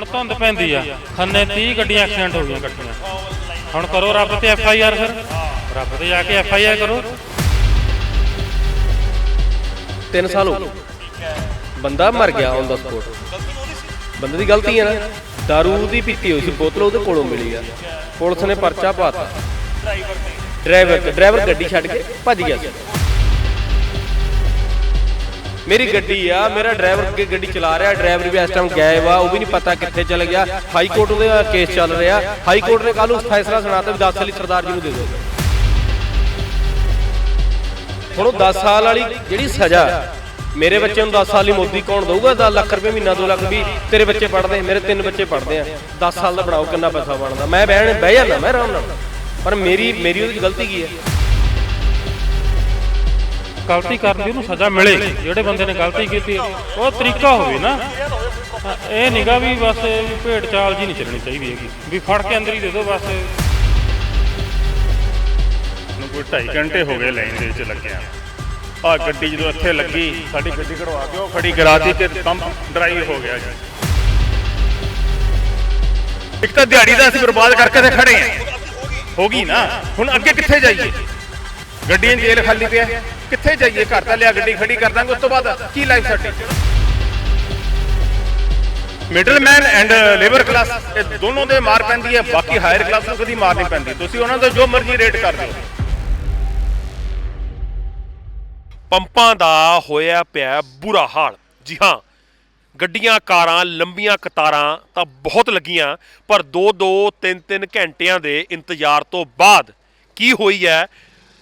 ਹੁਣ ਧੁੰਦ ਪੈਂਦੀ ਆ। ਖੰਨੇ 30 ਗੱਡੀਆਂ ਐਕਸੀਡੈਂਟ ਹੋ ਗਈਆਂ। ਇਕੱਠੀਆਂ ਹੁਣ ਕਰੋ ਰੱਬ ਤੇ ਐਫ ਆਈ ਆਰ ਫਿਰ। ਰੱਬ ਤੇ ਜਾ ਕੇ ਐਫ ਆਈ ਆਰ ਕਰੋ। 3 ਸਾਲ ਹੋ ਗਏ। ਬੰਦਾ ਮਰ ਗਿਆ ਔਨ ਦਾ ਸਪੋਟ ਬੰਦੇ ਦੀ ਗਲਤੀ ਹੈ ਨਾ। ਦਾਰੂ ਦੀ ਪੀਤੀ ਹੋਈ ਸੀ, ਬੋਤਲ ਉਹਦੇ ਕੋਲੋਂ ਮਿਲੀ ਆ। ਪੁਲਿਸ ਨੇ ਪਰਚਾ ਪਾਤਾ ਡਰਾਈਵਰ ਤੇ ਡਰਾਈਵਰ ਗੱਡੀ ਛੱਡ ਕੇ ਭੱਜ ਗਿਆ ਸੀ। ਮੇਰੀ ਗੱਡੀ ਆ ਮੇਰਾ ਡਰਾਈਵਰ ਅੱਗੇ ਗੱਡੀ ਚਲਾ ਰਿਹਾ ਡਰਾਈਵਰ ਵੀ ਇਸ ਟਾਈਮ ਗਾਇਬ ਆ ਉਹ ਵੀ ਨਹੀਂ ਪਤਾ ਕਿੱਥੇ ਚਲ ਗਿਆ। ਹਾਈ ਕੋਰਟ ਉਹਦੇ ਕੇਸ ਚੱਲ ਰਿਹਾ। ਹਾਈ ਕੋਰਟ ਨੇ ਕੱਲ ਨੂੰ ਫੈਸਲਾ ਸੁਣਾਤਾ ਵੀ 10 ਸਾਲੀ ਸਰਦਾਰ ਜੀ ਨੂੰ ਦੇ ਦਿਓ। ਹੁਣ ਉਹ 10 ਸਾਲ ਵਾਲੀ ਜਿਹੜੀ ਸਜ਼ਾ ਮੇਰੇ ਬੱਚੇ ਨੂੰ 10 ਸਾਲ ਹੀ ਮੋਦੀ ਕੌਣ ਦਊਗਾ? 10 ਲੱਖ ਰੁਪਏ ਮਹੀਨਾ 2 ਲੱਖ ਵੀ ਤੇਰੇ ਬੱਚੇ ਪੜਦੇ ਮੇਰੇ ਤਿੰਨ ਬੱਚੇ ਪੜਦੇ ਆ। 10 ਸਾਲ ਦਾ ਬਣਾਓ ਕਿੰਨਾ ਪੈਸਾ ਬਣਦਾ। ਮੈਂ ਬਹਿਣ ਬਹਿ ਜਾਂਦਾ ਮੈਂ ਆਰਾਮ ਨਾਲ। ਪਰ ਮੇਰੀ ਮੇਰੀ ਉਹਦੀ ਗਲਤੀ ਕੀ ਹੈ? ਗਲਤੀ ਕਰਨ ਦੀ ਉਹਨੂੰ ਸਜ਼ਾ ਮਿਲੇ। ਜਿਹੜੇ ਬੰਦੇ ਨੇ ਗਲਤੀ ਕੀਤੀ, ਉਹ ਤਰੀਕਾ ਹੋਵੇ ਨਾ। ਇਹ ਨਿਗਾ ਵੀ ਬਸ ਵੀ ਭੇਡ ਚਾਲ ਜੀ ਨਹੀਂ ਚੱਲਣੀ ਚਾਹੀਦੀ ਹੈਗੀ। ਵੀ ਫੜ ਕੇ ਅੰਦਰ ਹੀ ਦੇ ਦਿਓ ਬਸ। ਨੂੰ ਕੋਈ 2.5 ਘੰਟੇ ਹੋ ਗਏ ਲਾਈਨ ਦੇ ਵਿੱਚ ਲੱਗਿਆ। ਆ ਗੱਡੀ ਜਦੋਂ ਇੱਥੇ ਲੱਗੀ, ਸਾਡੀ ਗੱਡੀ ਕਢਵਾ ਕੇ ਉਹ ਖੜੀ ਕਰਾਤੀ ਤੇ ਪੰਪ ਡਰਾਈ ਹੋ ਗਿਆ ਜੀ। ਇੱਕ ਤਾਂ ਦਿਹਾੜੀ ਦਾ ਅਸੀਂ ਬਰਬਾਦ ਕਰਕੇ ਤੇ ਖੜੇ ਆ ਹੋ ਗਈ ਨਾ। ਹੁਣ ਅੱਗੇ ਕਿੱਥੇ ਜਾਈਏ? ਗੱਡੀਆਂ 'ਚ ਖਾਲੀ ਪਿਆ। ਕਿੱਥੇ ਜਾਈਏ? ਘਰ ਤਾਂ ਲਿਆ ਗੱਡੀ ਖੜੀ ਕਰ ਦਾਂਗੇ, ਉਸ ਤੋਂ ਬਾਅਦ ਕੀ ਲਾਈਫ ਸਾਡੀ? ਮਿਡਲਮੈਨ ਐਂਡ ਲੇਬਰ ਕਲਾਸ ਇਹ ਦੋਨੋਂ ਦੇ ਮਾਰ ਪੈਂਦੀ ਹੈ, ਬਾਕੀ ਹਾਇਰ ਕਲਾਸ ਨੂੰ ਕਦੀ ਮਾਰ ਨਹੀਂ ਪੈਂਦੀ। ਤੁਸੀਂ ਉਹਨਾਂ ਦਾ ਜੋ ਮਰਜ਼ੀ ਰੇਟ ਕਰ ਦਿਓ। ਪੰਪਾਂ ਦਾ ਹੋਇਆ ਪਿਆ ਬੁਰਾ ਹਾਲ। ਜੀ ਹਾਂ, ਗੱਡੀਆਂ, ਕਾਰਾਂ, ਲੰਬੀਆਂ ਕਤਾਰਾਂ ਤਾਂ ਬਹੁਤ ਲੱਗੀਆਂ, ਪਰ 2-2 3-3 ਘੰਟਿਆਂ ਦੇ ਇੰਤਜ਼ਾਰ ਤੋਂ ਬਾਅਦ ਕੀ ਹੋਈ ਹੈ?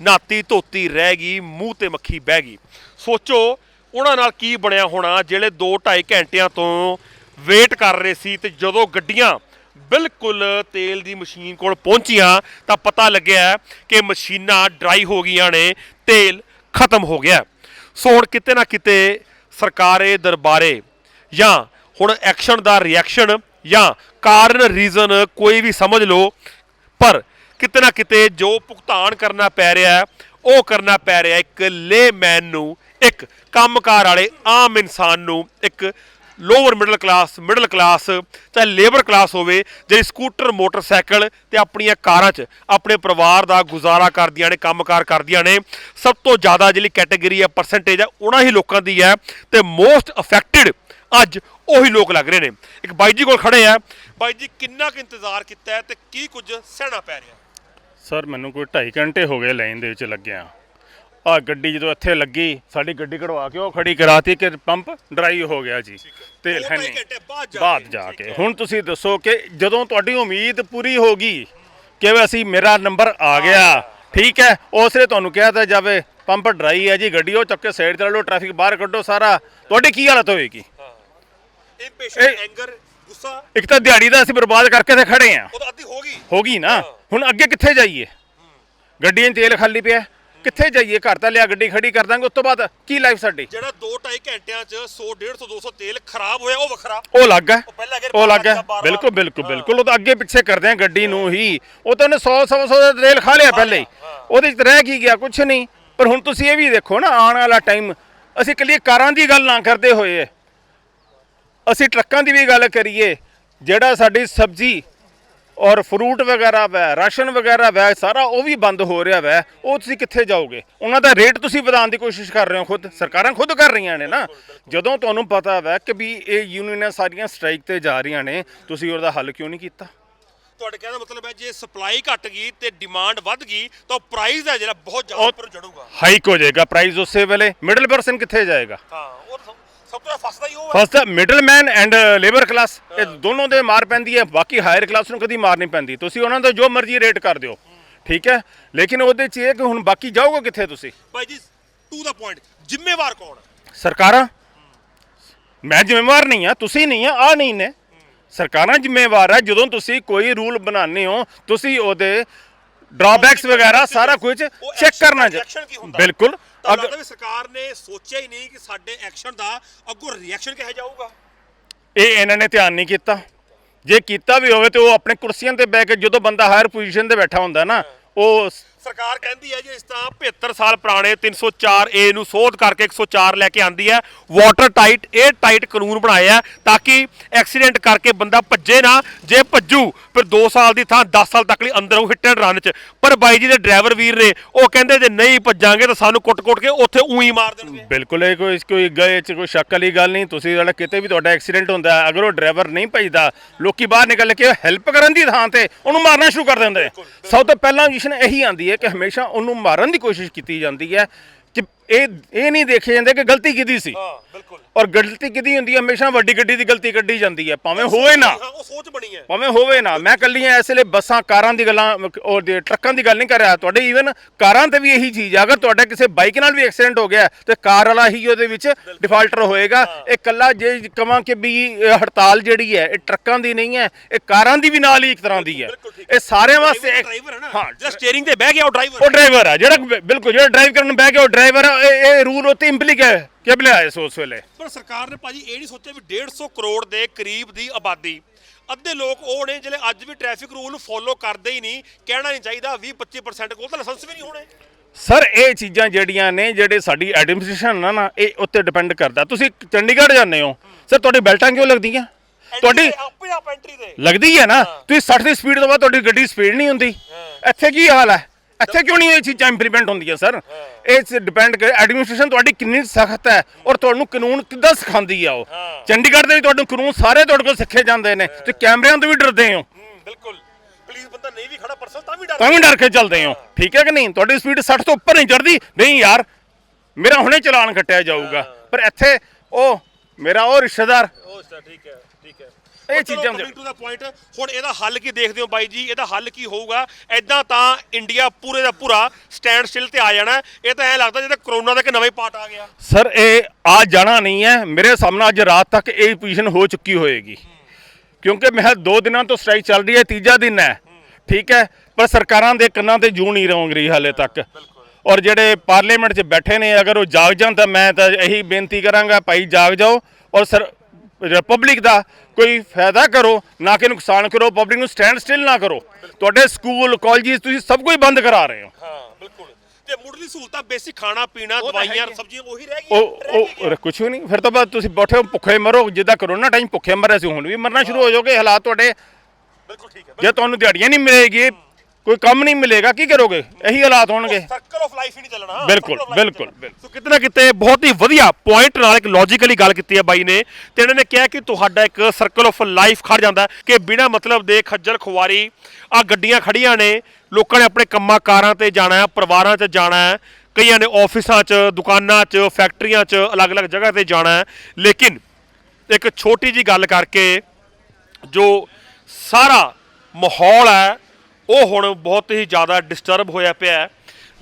ਨਾਤੀ ਧੋਤੀ ਰਹਿ ਗਈ, ਮੂੰਹ ਤੇ ਮੱਖੀ ਬਹਿ ਗਈ। ਸੋਚੋ, ਉਹਨਾਂ ਨਾਲ ਕੀ ਬਣਿਆ ਹੋਣਾ, ਜਿਹੜੇ 2-2.5 ਘੰਟਿਆਂ ਤੋਂ ਵੇਟ ਕਰ ਰਹੇ ਸੀ ਤੇ ਜਦੋਂ ਗੱਡੀਆਂ ਬਿਲਕੁਲ ਤੇਲ ਦੀ ਮਸ਼ੀਨ ਕੋਲ ਪਹੁੰਚੀਆਂ, ਤਾਂ ਪਤਾ ਲੱਗਿਆ ਕਿ ਮਸ਼ੀਨਾਂ ਡਰਾਈ ਹੋ ਗਈਆਂ ਨੇ, ਤੇਲ ਖਤਮ ਹੋ ਗਿਆ। ਸੋ ਹੁਣ ਕਿਤੇ ਨਾ ਕਿਤੇ ਸਰਕਾਰੇ ਦਰਬਾਰੇ ਜਾਂ ਹੁਣ ਐਕਸ਼ਨ ਦਾ ਰਿਐਕਸ਼ਨ ਜਾਂ ਕਾਰਨ ਰੀਜ਼ਨ ਕੋਈ ਵੀ ਸਮਝ ਲਓ, ਪਰ ਕਿਤੇ ਨਾ ਕਿਤੇ ਜੋ ਭੁਗਤਾਨ ਕਰਨਾ ਪੈ ਰਿਹਾ ਉਹ ਕਰਨਾ ਪੈ ਰਿਹਾ ਇੱਕ ਲੇਮੈਨ ਨੂੰ, ਇੱਕ ਕੰਮਕਾਰ ਵਾਲੇ ਆਮ ਇਨਸਾਨ ਨੂੰ, ਇੱਕ lower middle class middle class ਚਾਹੇ ਲੇਬਰ ਕਲਾਸ ਹੋਵੇ, ਜਿਹੜੀ ਸਕੂਟਰ ਮੋਟਰਸਾਈਕਲ ਤੇ ਆਪਣੀਆਂ ਕਾਰਾਂ 'ਚ ਆਪਣੇ ਪਰਿਵਾਰ ਦਾ ਗੁਜ਼ਾਰਾ ਕਰਦੀਆਂ ਨੇ, ਕੰਮਕਾਰ ਕਰਦੀਆਂ ਨੇ, ਸਭ ਤੋਂ ਜ਼ਿਆਦਾ ਜਿਹੜੀ ਕੈਟਾਗਰੀ ਹੈ ਪਰਸੈਂਟੇਜ ਹੈ, ਉਹਨਾਂ ਹੀ ਲੋਕਾਂ ਦੀ ਹੈ ਤੇ ਮੋਸਟ ਅਫੈਕਟਡ ਅੱਜ ਉਹੀ ਲੋਕ ਲੱਗ ਰਹੇ ਨੇ। ਇੱਕ ਬਾਈ ਜੀ ਕੋਲ ਖੜੇ ਆ। ਬਾਈ ਜੀ, ਕਿੰਨਾ ਕੁ ਇੰਤਜ਼ਾਰ ਕੀਤਾ ਹੈ ਤੇ ਕੀ ਕੁਝ ਸਹਿਣਾ ਪੈ ਰਿਹਾ ਸਰ ਮੈਨੂੰ ਕੋਈ 2.5 ਘੰਟੇ ਹੋ ਗਏ ਲਾਈਨ ਦੇ ਵਿੱਚ ਲੱਗਿਆ। ਆ ਗੱਡੀ ਜਦੋਂ ਇੱਥੇ ਲੱਗੀ ਸਾਡੀ ਗੱਡੀ ਕਢਵਾ ਕੇ ਉਹ ਖੜੀ ਕਰਾਤੀ ਕਿ ਪੰਪ ਡਰਾਈ ਹੋ ਗਿਆ ਜੀ। ਤੇਲ ਹੈ। ਨਹੀਂ ਬਾਅਦ ਜਾ ਕੇ। ਹੁਣ ਤੁਸੀਂ ਦੱਸੋ ਕਿ ਜਦੋਂ ਤੁਹਾਡੀ ਉਮੀਦ ਪੂਰੀ ਹੋ ਗਈ ਕਿ ਅਸੀਂ ਮੇਰਾ ਨੰਬਰ ਆ ਗਿਆ ਠੀਕ ਹੈ ਉਸਨੇ ਤੁਹਾਨੂੰ ਕਿਹਾ ਤਾਂ ਜਾਵੇ ਪੰਪ ਡਰਾਈ ਹੈ ਜੀ ਗੱਡੀ ਉਹ ਚੱਕ ਕੇ ਸਾਈਡ ਤੇ ਲਾ ਲਓ ਟ੍ਰੈਫਿਕ ਬਾਹਰ ਕੱਢੋ ਸਾਰਾ। ਤੁਹਾਡੀ ਕੀ ਹਾਲਤ ਹੋਏਗੀ? ਇੰਪੇਸ਼ੈਂਟ ਐਂਗਰ ਗੁੱਸਾ? ਇੱਕ ਤਾਂ ਦਿਹਾੜੀ ਦਾ ਅਸੀਂ ਬਰਬਾਦ ਕਰਕੇ ਤੇ ਖੜੇ ਆ। ਉਹ ਤਾਂ ਅੱਧੀ ਹੋ ਗਈ। ਹੋ ਗਈ ਨਾ? ਹੁਣ ਅੱਗੇ ਕਿੱਥੇ ਜਾਈਏ? ਗੱਡੀਆਂ 'ਚ ਤੇਲ ਖਾਲੀ ਪਿਆ। ਕਿੱਥੇ ਜਾਈਏ? ਘਰ ਤਾਂ ਲਿਆ ਗੱਡੀ ਖੜੀ ਕਰ ਦਾਂਗੇ ਉਸ ਤੋਂ ਬਾਅਦ ਕੀ ਲਾਈਫ ਸਾਡੀ? ਜਿਹੜਾ 2.5 ਘੰਟਿਆਂ 'ਚ 100 150 200 ਤੇਲ ਖਰਾਬ ਹੋਇਆ ਉਹ ਵੱਖਰਾ। ਉਹ ਲੱਗ ਹੈ ਉਹ ਪਹਿਲਾਂ ਅਗਰ ਉਹ ਲੱਗ ਹੈ ਬਿਲਕੁਲ ਬਿਲਕੁਲ ਬਿਲਕੁਲ। ਉਹ ਤਾਂ ਅੱਗੇ ਪਿੱਛੇ ਕਰਦੇ ਆ ਗੱਡੀ ਨੂੰ ਹੀ। ਉਹ ਤਾਂ ਉਹਨੇ 100 100 ਦਾ ਤੇਲ ਖਾ ਲਿਆ ਪਹਿਲੇ ਹੀ। ਉਹਦੇ 'ਚ ਰਹਿ ਕੀ ਗਿਆ? ਕੁਝ ਨਹੀਂ। ਪਰ ਹੁਣ ਤੁਸੀਂ ਇਹ ਵੀ ਦੇਖੋ ਨਾ ਆਉਣ ਵਾਲਾ ਟਾਈਮ ਅਸੀਂ ਇਕੱਲੀ ਕਾਰਾਂ ਦੀ ਗੱਲ ਨਾ ਕਰਦੇ ਹੋਏ। ਅਸੀਂ ਟਰੱਕਾਂ ਦੀ ਵੀ ਗੱਲ ਕਰੀਏ ਜਿਹੜਾ ਸਾਡੀ ਸਬਜ਼ੀ ਔਰ ਫਰੂਟ ਵਗੈਰਾ ਵੈ ਰਾਸ਼ਨ ਵਗੈਰਾ ਵੈ ਸਾਰਾ ਉਹ ਵੀ ਬੰਦ ਹੋ ਰਿਹਾ ਵੈ ਉਹ ਤੁਸੀਂ ਕਿੱਥੇ ਜਾਓਗੇ? ਉਹਨਾਂ ਦਾ ਰੇਟ ਤੁਸੀਂ ਵਧਾਉਣ ਦੀ ਕੋਸ਼ਿਸ਼ ਕਰ ਰਹੇ ਹੋ ਖੁਦ ਸਰਕਾਰਾਂ ਖੁਦ ਕਰ ਰਹੀਆਂ ਨੇ ਨਾ। ਜਦੋਂ ਤੁਹਾਨੂੰ ਪਤਾ ਵੈ ਕਿ ਵੀ ਇਹ ਯੂਨੀਅਨਾਂ ਸਾਰੀਆਂ ਸਟ੍ਰਾਈਕ ਤੇ ਜਾ ਰਹੀਆਂ ਨੇ ਤੁਸੀਂ ਉਹਦਾ ਹੱਲ ਕਿਉਂ ਨਹੀਂ ਕੀਤਾ? ਤੁਹਾਡੇ ਕਹਿਣ ਦਾ ਮਤਲਬ ਹੈ ਜੇ ਸਪਲਾਈ ਘਟ ਗਈ ਤੇ ਡਿਮਾਂਡ ਵੱਧ ਗਈ ਤਾਂ ਪ੍ਰਾਈਸ ਹੈ ਜਿਹੜਾ ਬਹੁਤ ਜ਼ਿਆਦਾ ਉੱਪਰ ਚੜੂਗਾ ਹਾਈਕ ਹੋ ਜਾਏਗਾ ਪ੍ਰਾਈਸ ਉਸੇ ਵੇਲੇ ਮਿਡਲ ਪਰਸਨ ਕਿੱਥੇ ਜਾਏਗਾ? ਹਾਂ ਉਹ ਸਭ- ਤੋਂ ਫਸਦਾ ਹੀ ਉਹ ਹੈ। First middleman and labour class ਇਹ ਦੋਨੋਂ ਦੇ ਮਾਰ ਪੈਂਦੀ ਹੈ ਬਾਕੀ ਹਾਇਰ ਕਲਾਸ ਨੂੰ ਕਦੀ ਮਾਰ ਨਹੀਂ ਪੈਂਦੀ। ਤੁਸੀਂ ਉਹਨਾਂ ਦਾ ਜੋ ਮਰਜ਼ੀ ਰੇਟ ਕਰ ਦਿਓ ਠੀਕ ਹੈ? ਲੇਕਿਨ ਉਹਦੇ 'ਚ ਇਹ ਕਿ ਹੁਣ ਬਾਕੀ ਜਾਓਗੇ ਕਿੱਥੇ ਤੁਸੀਂ? ਭਾਈ ਜੀ ਟੂ ਦਾ ਪੁਆਇੰਟ ਜ਼ਿੰਮੇਵਾਰ ਕੌਣ ਹੈ? ਸਰਕਾਰਾਂ? ਮੈਂ ਜ਼ਿੰਮੇਵਾਰ ਨਹੀਂ ਆ ਤੁਸੀਂ ਨਹੀਂ ਆ ਆ ਨਹੀਂ ਨੇ। ਸਰਕਾਰਾਂ ਜ਼ਿੰਮੇਵਾਰ ਹੈ ਜਦੋਂ ਤੁਸੀਂ ਕੋਈ ਰੂਲ ਬਣਾਉਂਦੇ ਹੋ ਤੁਸੀਂ ਉਹਦੇ ਡਰਾਬੈਕਸ ਵਗੈਰਾ ਸਾਰਾ ਕੁਝ ਉਹ ਚੈੱਕ action- ਕਰਨਾ ਕੀ ਹੁੰਦਾ? ਬਿਲਕੁਲ। ਤਾਂ ਅਗਰ ਲੱਗਦਾ ਵੀ ਸਰਕਾਰ ਨੇ ਸੋਚਿਆ ਹੀ ਨਹੀਂ ਕਿ ਸਾਡੇ ਐਕਸ਼ਨ ਦਾ ਅੱਗੋਂ ਰਿਐਕਸ਼ਨ ਕਿਹੋ ਜਾਊਗਾ। ਇਹ ਇਹਨਾਂ ਨੇ ਧਿਆਨ ਨਹੀਂ ਕੀਤਾ। ਜੇ ਕੀਤਾ ਵੀ ਹੋਵੇ ਤੇ ਉਹ ਆਪਣੇ ਕੁਰਸੀਆਂ ਤੇ ਬਹਿ ਕੇ ਜਦੋਂ ਬੰਦਾ ਹਾਇਰ ਪੋਜੀਸ਼ਨ ਤੇ ਬੈਠਾ ਹੁੰਦਾ ਨਾ ਉਹ ਸਰਕਾਰ ਕਹਿੰਦੀ ਹੈ ਜੀ ਇਸ ਤਾਂ 75 ਸਾਲ ਪੁਰਾਣੇ 304 ਏ ਨੂੰ ਸੋਧ ਕਰਕੇ 104 ਲੈ ਕੇ ਆਂਦੀ ਹੈ। ਵਾਟਰ ਟਾਈਟ 에ਅਰ ਟਾਈਟ ਕਾਨੂੰਨ ਬਣਾਏ ਆ ਤਾਂ ਕਿ ਐਕਸੀਡੈਂਟ ਕਰਕੇ ਬੰਦਾ ਭੱਜੇ ਨਾ। ਜੇ ਭੱਜੂ ਫਿਰ 2 ਸਾਲ ਦੀ ਥਾਂ 10 ਸਾਲ ਤੱਕ ਲਈ ਅੰਦਰੋਂ ਹਿੱਟ ਐਂਡ ਰਨ ਚ। ਪਰ ਬਾਈ ਜੀ ਦੇ ਡਰਾਈਵਰ ਵੀਰ ਨੇ ਉਹ ਕਹਿੰਦੇ ਜੇ ਨਹੀਂ ਭੱਜਾਂਗੇ ਤਾਂ ਸਾਨੂੰ ਕੁੱਟ-ਕੁੱਟ ਕੇ ਉੱਥੇ ਉਹੀ ਮਾਰ ਦੇਣਗੇ। ਬਿਲਕੁਲ ਇਹ ਕੋਈ ਕੋਈ ਗਏ ਚ ਕੋਈ ਸ਼ੱਕ ਵਾਲੀ ਗੱਲ ਨਹੀਂ। ਤੁਸੀਂ ਜਿਹੜਾ ਕਿਤੇ ਵੀ ਤੁਹਾਡਾ ਐਕਸੀਡੈਂਟ ਹੁੰਦਾ ਹੈ, ਅਗਰ ਉਹ ਡਰਾਈਵਰ ਨਹੀਂ ਭਜਦਾ ਲੋਕੀ ਬਾਹਰ ਨਿਕਲ ਕੇ ਹੈਲਪ ਕਰਨ ਦੀ ਥਾਂ ਤੇ ਉਹਨੂੰ ਮਾਰਨਾ ਸ਼ੁਰੂ ਕਰ ਦਿੰਦੇ। ਸਭ ਤੋਂ ਪਹਿਲਾਂ ਵਿਸ਼ਨ ਇਹੀ ਆਂਦੀ ਹੈ ਕਿ ਹਮੇਸ਼ਾ ਉਹਨੂੰ ਮਾਰਨ ਦੀ ਕੋਸ਼ਿਸ਼ ਕੀਤੀ ਜਾਂਦੀ ਹੈ ਕਿ ਇਹ ਇਹ ਨਹੀਂ ਦੇਖੇ ਜਾਂਦੇ ਕਿ ਗਲਤੀ ਕਿਹਦੀ ਸੀ। ਹਾਂ। ਔਰ ਗਲਤੀ ਕਿਹਦੀ ਹੁੰਦੀ ਹੈ? ਹਮੇਸ਼ਾ ਵੱਡੀ ਗੱਡੀ ਦੀ ਗਲਤੀ ਕੱਢੀ ਜਾਂਦੀ ਹੈ। ਭਾਵੇਂ ਹੋਵੇ ਨਾ। ਹਾਂ ਉਹ ਸੋਚ ਬਣੀ ਹੈ। ਭਾਵੇਂ ਹੋਵੇ ਨਾ। ਮੈਂ ਕੱਲੀਆਂ ਇਸ ਵੇਲੇ ਬੱਸਾਂ ਕਾਰਾਂ ਦੀ ਗੱਲਾਂ ਔਰ ਦੇ ਟਰੱਕਾਂ ਦੀ ਗੱਲ ਨਹੀਂ ਕਰ ਰਿਹਾ। ਤੁਹਾਡੇ ਈਵਨ ਕਾਰਾਂ ਤੇ ਵੀ ਇਹੀ ਚੀਜ਼ ਹੈ। ਅਗਰ ਤੁਹਾਡਾ ਕਿਸੇ ਬਾਈਕ ਨਾਲ ਵੀ ਐਕਸੀਡੈਂਟ ਹੋ ਗਿਆ ਤੇ ਕਾਰ ਵਾਲਾ ਹੀ ਉਹਦੇ ਵਿੱਚ ਡਿਫਾਲਟਰ ਹੋਏਗਾ। ਇਹ ਕੱਲਾ ਜੇ ਕਵਾਂ ਕਿ ਵੀ ਹੜਤਾਲ ਜਿਹੜੀ ਹੈ ਇਹ ਟਰੱਕਾਂ ਦੀ ਨਹੀਂ ਹੈ ਇਹ ਕਾਰਾਂ ਦੀ ਵੀ ਨਾਲ ਹੀ ਇੱਕ ਤਰ੍ਹਾਂ ਦੀ ਹੈ। ਇਹ ਸਾਰਿਆਂ ਵਾਸਤੇ ਡਰਾਈਵਰ ਹੈ ਨਾ। ਹਾਂ। ਜਿਹੜਾ ਸਟੀਅਰਿੰਗ ਤੇ ਬਹਿ ਗਿਆ ਉਹ ਡਰਾਈਵਰ ਉਹ ਡਰਾਈਵਰ ਹੈ। ਜਿਹੜਾ ਬਿਲਕੁਲ ਜਿਹੜਾ ਡਰਾਈਵ ਕਰਨ ਬਹਿ ਗਿਆ ਉਹ ਡਰਾਈਵਰ ਇਹ ਰੂਲ ਉੱਤੇ ਇੰਪਲੀਕ ਹੈ। ਕਿ ਬਲਿਆ ਉਸ ਵੇਲੇ? ਪਰ ਸਰਕਾਰ ਨੇ ਭਾਜੀ ਇਹ ਨਹੀਂ ਸੋਚਿਆ ਵੀ 150 ਕਰੋੜ ਦੇ ਕਰੀਬ ਦੀ ਆਬਾਦੀ। ਅੱਧੇ ਲੋਕ ਉਹ ਨੇ ਜਿਹੜੇ ਅੱਜ ਵੀ ਟ੍ਰੈਫਿਕ ਰੂਲ ਨੂੰ ਫੋਲੋ ਕਰਦੇ ਹੀ ਨਹੀਂ ਕਹਿਣਾ ਨਹੀਂ ਚਾਹੀਦਾ 20 25% ਕੋਲ ਤਾਂ ਲਾਇਸੈਂਸ ਵੀ ਨਹੀਂ ਹੋਣੇ। ਸਰ ਇਹ ਚੀਜ਼ਾਂ ਜਿਹੜੀਆਂ ਨੇ ਜਿਹੜੇ ਸਾਡੀ ਐਡਮਿਨਿਸਟ੍ਰੇਸ਼ਨ ਆ ਨਾ ਇਹ ਉੱਤੇ ਡਿਪੈਂਡ ਕਰਦਾ। ਤੁਸੀਂ ਚੰਡੀਗੜ੍ਹ ਜਾਂਦੇ ਹੋ। ਸਰ ਤੁਹਾਡੀ ਬੈਲਟਾਂ ਕਿਉਂ ਲੱਗਦੀਆਂ? ਤੁਹਾਡੀ ਆਪੇ ਆਪ ਐਂਟਰੀ ਦੇ। ਲੱਗਦੀ ਹੈ ਨਾ? ਤੁਸੀਂ 60 ਦੀ ਸਪੀਡ ਤੋਂ ਬਾਅਦ ਤੁਹਾਡੀ ਗੱਡੀ ਸਪੀਡ ਨਹੀਂ ਹੁੰਦੀ। ਇੱਥੇ ਕੀ ਹਾਲ ਹੈ? ਇੱਥੇ ਕਿਉਂ ਨਹੀਂ ਇਹ ਚੀਜ਼ਾਂ ਇੰਪਲੀਮੈਂਟ ਹੁੰਦੀਆਂ ਸਰ ਇਹ ਡਿਪੈਂਡ ਕਰ ਐਡਮਿਨਿਸਟ੍ਰੇਸ਼ਨ ਤੁਹਾਡੀ ਕਿੰਨੀ ਸਖਤ ਹੈ ਔਰ ਤੁਹਾਨੂੰ ਕਾਨੂੰਨ ਕਿੱਦਾਂ ਸਿਖਾਉਂਦੀ ਆ ਉਹ? ਚੰਡੀਗੜ੍ਹ ਦੇ ਵੀ ਤੁਹਾਨੂੰ ਕਾਨੂੰਨ ਸਾਰੇ ਤੁਹਾਡੇ ਕੋਲ ਸਿੱਖੇ ਜਾਂਦੇ ਨੇ। ਤੇ ਕੈਮਰਿਆਂ ਤੋਂ ਵੀ ਡਰਦੇ ਹੋ। ਬਿਲਕੁਲ। ਪੁਲਿਸ ਬੰਦਾ ਨਹੀਂ ਵੀ ਖੜਾ ਪਰਸਨ ਤਾਂ ਵੀ ਡਰ ਤਾਂ ਵੀ ਡਰ ਕੇ ਚੱਲਦੇ ਹੋ। ਠੀਕ ਹੈ ਕਿ ਨਹੀਂ? ਤੁਹਾਡੀ ਸਪੀਡ 60 ਤੋਂ ਉੱਪਰ ਨਹੀਂ ਚੜਦੀ ਨਹੀਂ ਯਾਰ ਮੇਰਾ ਹੁਣੇ ਚਲਾਨ ਕੱਟਿਆ ਜਾਊਗਾ। ਪਰ ਇੱਥੇ ਉਹ ਮੇਰਾ ਉਹ ਰਿਸ਼ਤੇਦਾਰ। ਉਹ ਠੀਕ ਹੈ। ਇਹ ਚੀਜ਼ਾਂ ਕਮਿੰਗ ਟੂ ਦਾ ਪੁਆਇੰਟ ਹੁਣ ਇਹਦਾ ਹੱਲ ਕੀ ਦੇਖਦੇ ਹੋ ਬਾਈ ਜੀ? ਇਹਦਾ ਹੱਲ ਕੀ ਹੋਊਗਾ? ਐਦਾਂ ਤਾਂ ਇੰਡੀਆ ਪੂਰੇ ਦਾ ਪੂਰਾ ਸਟੈਂਡ ਸਟਿਲ ਤੇ ਆ ਜਾਣਾ ਇਹ ਤਾਂ ਐ ਲੱਗਦਾ ਜਿੱਦਾਂ ਕਰੋਨਾ ਦਾ ਇੱਕ ਨਵਾਂ ਹੀ ਪਾਰਟ ਆ ਗਿਆ। ਸਰ ਇਹ ਆ ਜਾਣਾ ਨਹੀਂ ਹੈ। ਮੇਰੇ ਸਾਹਮਣੇ ਅੱਜ ਰਾਤ ਤੱਕ ਇਹ ਪੋਜੀਸ਼ਨ ਹੋ ਚੁੱਕੀ ਹੋਏਗੀ। ਕਿਉਂਕਿ ਮੈਂ ਦੋ ਦਿਨਾਂ ਤੋਂ ਸਟ੍ਰਾਈਕ ਚੱਲ ਰਹੀ ਹੈ ਤੀਜਾ ਦਿਨ ਹੈ। ਠੀਕ ਹੈ? ਪਰ ਸਰਕਾਰਾਂ ਦੇ ਕੰਨਾਂ ਤੇ ਜੂੰ ਨਹੀਂ ਰੋਂਗ ਰਹੀ ਹਾਲੇ ਤੱਕ। ਔਰ ਜਿਹੜੇ ਪਾਰਲੀਮੈਂਟ 'ਚ ਬੈਠੇ ਨੇ ਅਗਰ ਉਹ ਜਾਗ ਜਾਣ ਤਾਂ ਮੈਂ ਤਾਂ ਇਹੀ ਬੇਨਤੀ ਕਰਾਂਗਾ ਭਾਈ ਜਾਗ ਜਾਓ। ਔਰ ਸਰ ਪਬਲਿਕ ਦਾ ਕੋਈ ਫਾਇਦਾ ਕਰੋ ਨਾ ਕਿ ਨੁਕਸਾਨ ਕਰੋ ਪਬਲਿਕ ਨੂੰ ਸਟੈਂਡ ਸਟਿਲ ਨਾ ਕਰੋ। ਤੁਹਾਡੇ ਸਕੂਲ ਕਾਲਜਿਸ ਤੁਸੀਂ ਸਭ ਕੁਝ ਬੰਦ ਕਰਾ ਰਹੇ ਹੋ। ਹਾਂ ਬਿਲਕੁਲ। ਤੇ ਮੁੱਢਲੀ ਸਹੂਲਤਾਂ ਬੇਸਿਕ ਖਾਣਾ ਪੀਣਾ ਦਵਾਈਆਂ। ਸਬਜ਼ੀਆਂ ਉਹੀ ਰਹਿ ਗਈਆਂ। ਉਹ ਉਹ ਕੁਝ ਵੀ ਨਹੀਂ। ਫਿਰ ਤਾਂ ਬਾਅਦ ਤੁਸੀਂ ਬੈਠੇ ਹੋ ਭੁੱਖੇ ਮਰੋ। ਜਿੱਦਾਂ ਕਰੋਨਾ ਟਾਈਮ ਭੁੱਖੇ ਮਰੇ ਸੀ ਹੁਣ ਵੀ ਮਰਨਾ ਸ਼ੁਰੂ ਹੋ ਜਾਓਗੇ। ਹਾਲਾਤ ਤੁਹਾਡੇ ਬਿਲਕੁਲ ਠੀਕ ਹੈ ਜੇ ਤੁਹਾਨੂੰ ਦਿਹਾੜੀਆਂ ਨਹੀਂ ਮਿਲੇਗੀ ਕੋਈ ਕੰਮ ਨਹੀਂ ਮਿਲੇਗਾ ਕੀ ਕਰੋਗੇ? ਇਹੀ ਹਾਲਾਤ ਹੋਣਗੇ। ਸਰਕਲ ਆਫ ਲਾਈਫ ਹੀ ਨਹੀਂ ਚੱਲਣਾ। ਬਿਲਕੁਲ, ਬਿਲਕੁਲ। ਸੋ ਕਿਤੇ ਨਾ ਕਿਤੇ ਬਹੁਤ ਹੀ ਵਧੀਆ ਪੁਆਇੰਟ ਨਾਲ ਇੱਕ ਲੌਜੀਕਲੀ ਗੱਲ ਕੀਤੀ ਹੈ ਬਾਈ ਨੇ। ਤੇ ਇਹਨਾਂ ਨੇ ਕਿਹਾ ਕਿ ਤੁਹਾਡਾ ਇੱਕ ਸਰਕਲ ਆਫ ਲਾਈਫ ਖੜ ਜਾਂਦਾ ਕਿ ਬਿਨਾਂ ਮਤਲਬ ਦੇ ਖੱਜਲ ਖੁਆਰੀ ਆ ਗੱਡੀਆਂ ਖੜੀਆਂ ਨੇ। ਲੋਕਾਂ ਨੇ ਆਪਣੇ ਕੰਮਾਂ ਕਾਰਾਂ ਤੇ ਜਾਣਾ ਹੈ ਪਰਿਵਾਰਾਂ 'ਚ ਜਾਣਾ ਹੈ ਕਈਆਂ ਨੇ ਆਫਿਸਾਂ 'ਚ ਦੁਕਾਨਾਂ 'ਚ ਫੈਕਟਰੀਆਂ 'ਚ ਅਲੱਗ-ਅਲੱਗ ਜਗ੍ਹਾ ਤੇ ਜਾਣਾ ਹੈ। ਲੇਕਿਨ ਇੱਕ ਛੋਟੀ ਜੀ ਗੱਲ ਕਰਕੇ ਜੋ ਸਾਰਾ ਮਾਹੌਲ ਹੈ ਉਹ ਹੁਣ ਬਹੁਤ ਹੀ ਜ਼ਿਆਦਾ ਡਿਸਟਰਬ ਹੋਇਆ ਪਿਆ ਹੈ।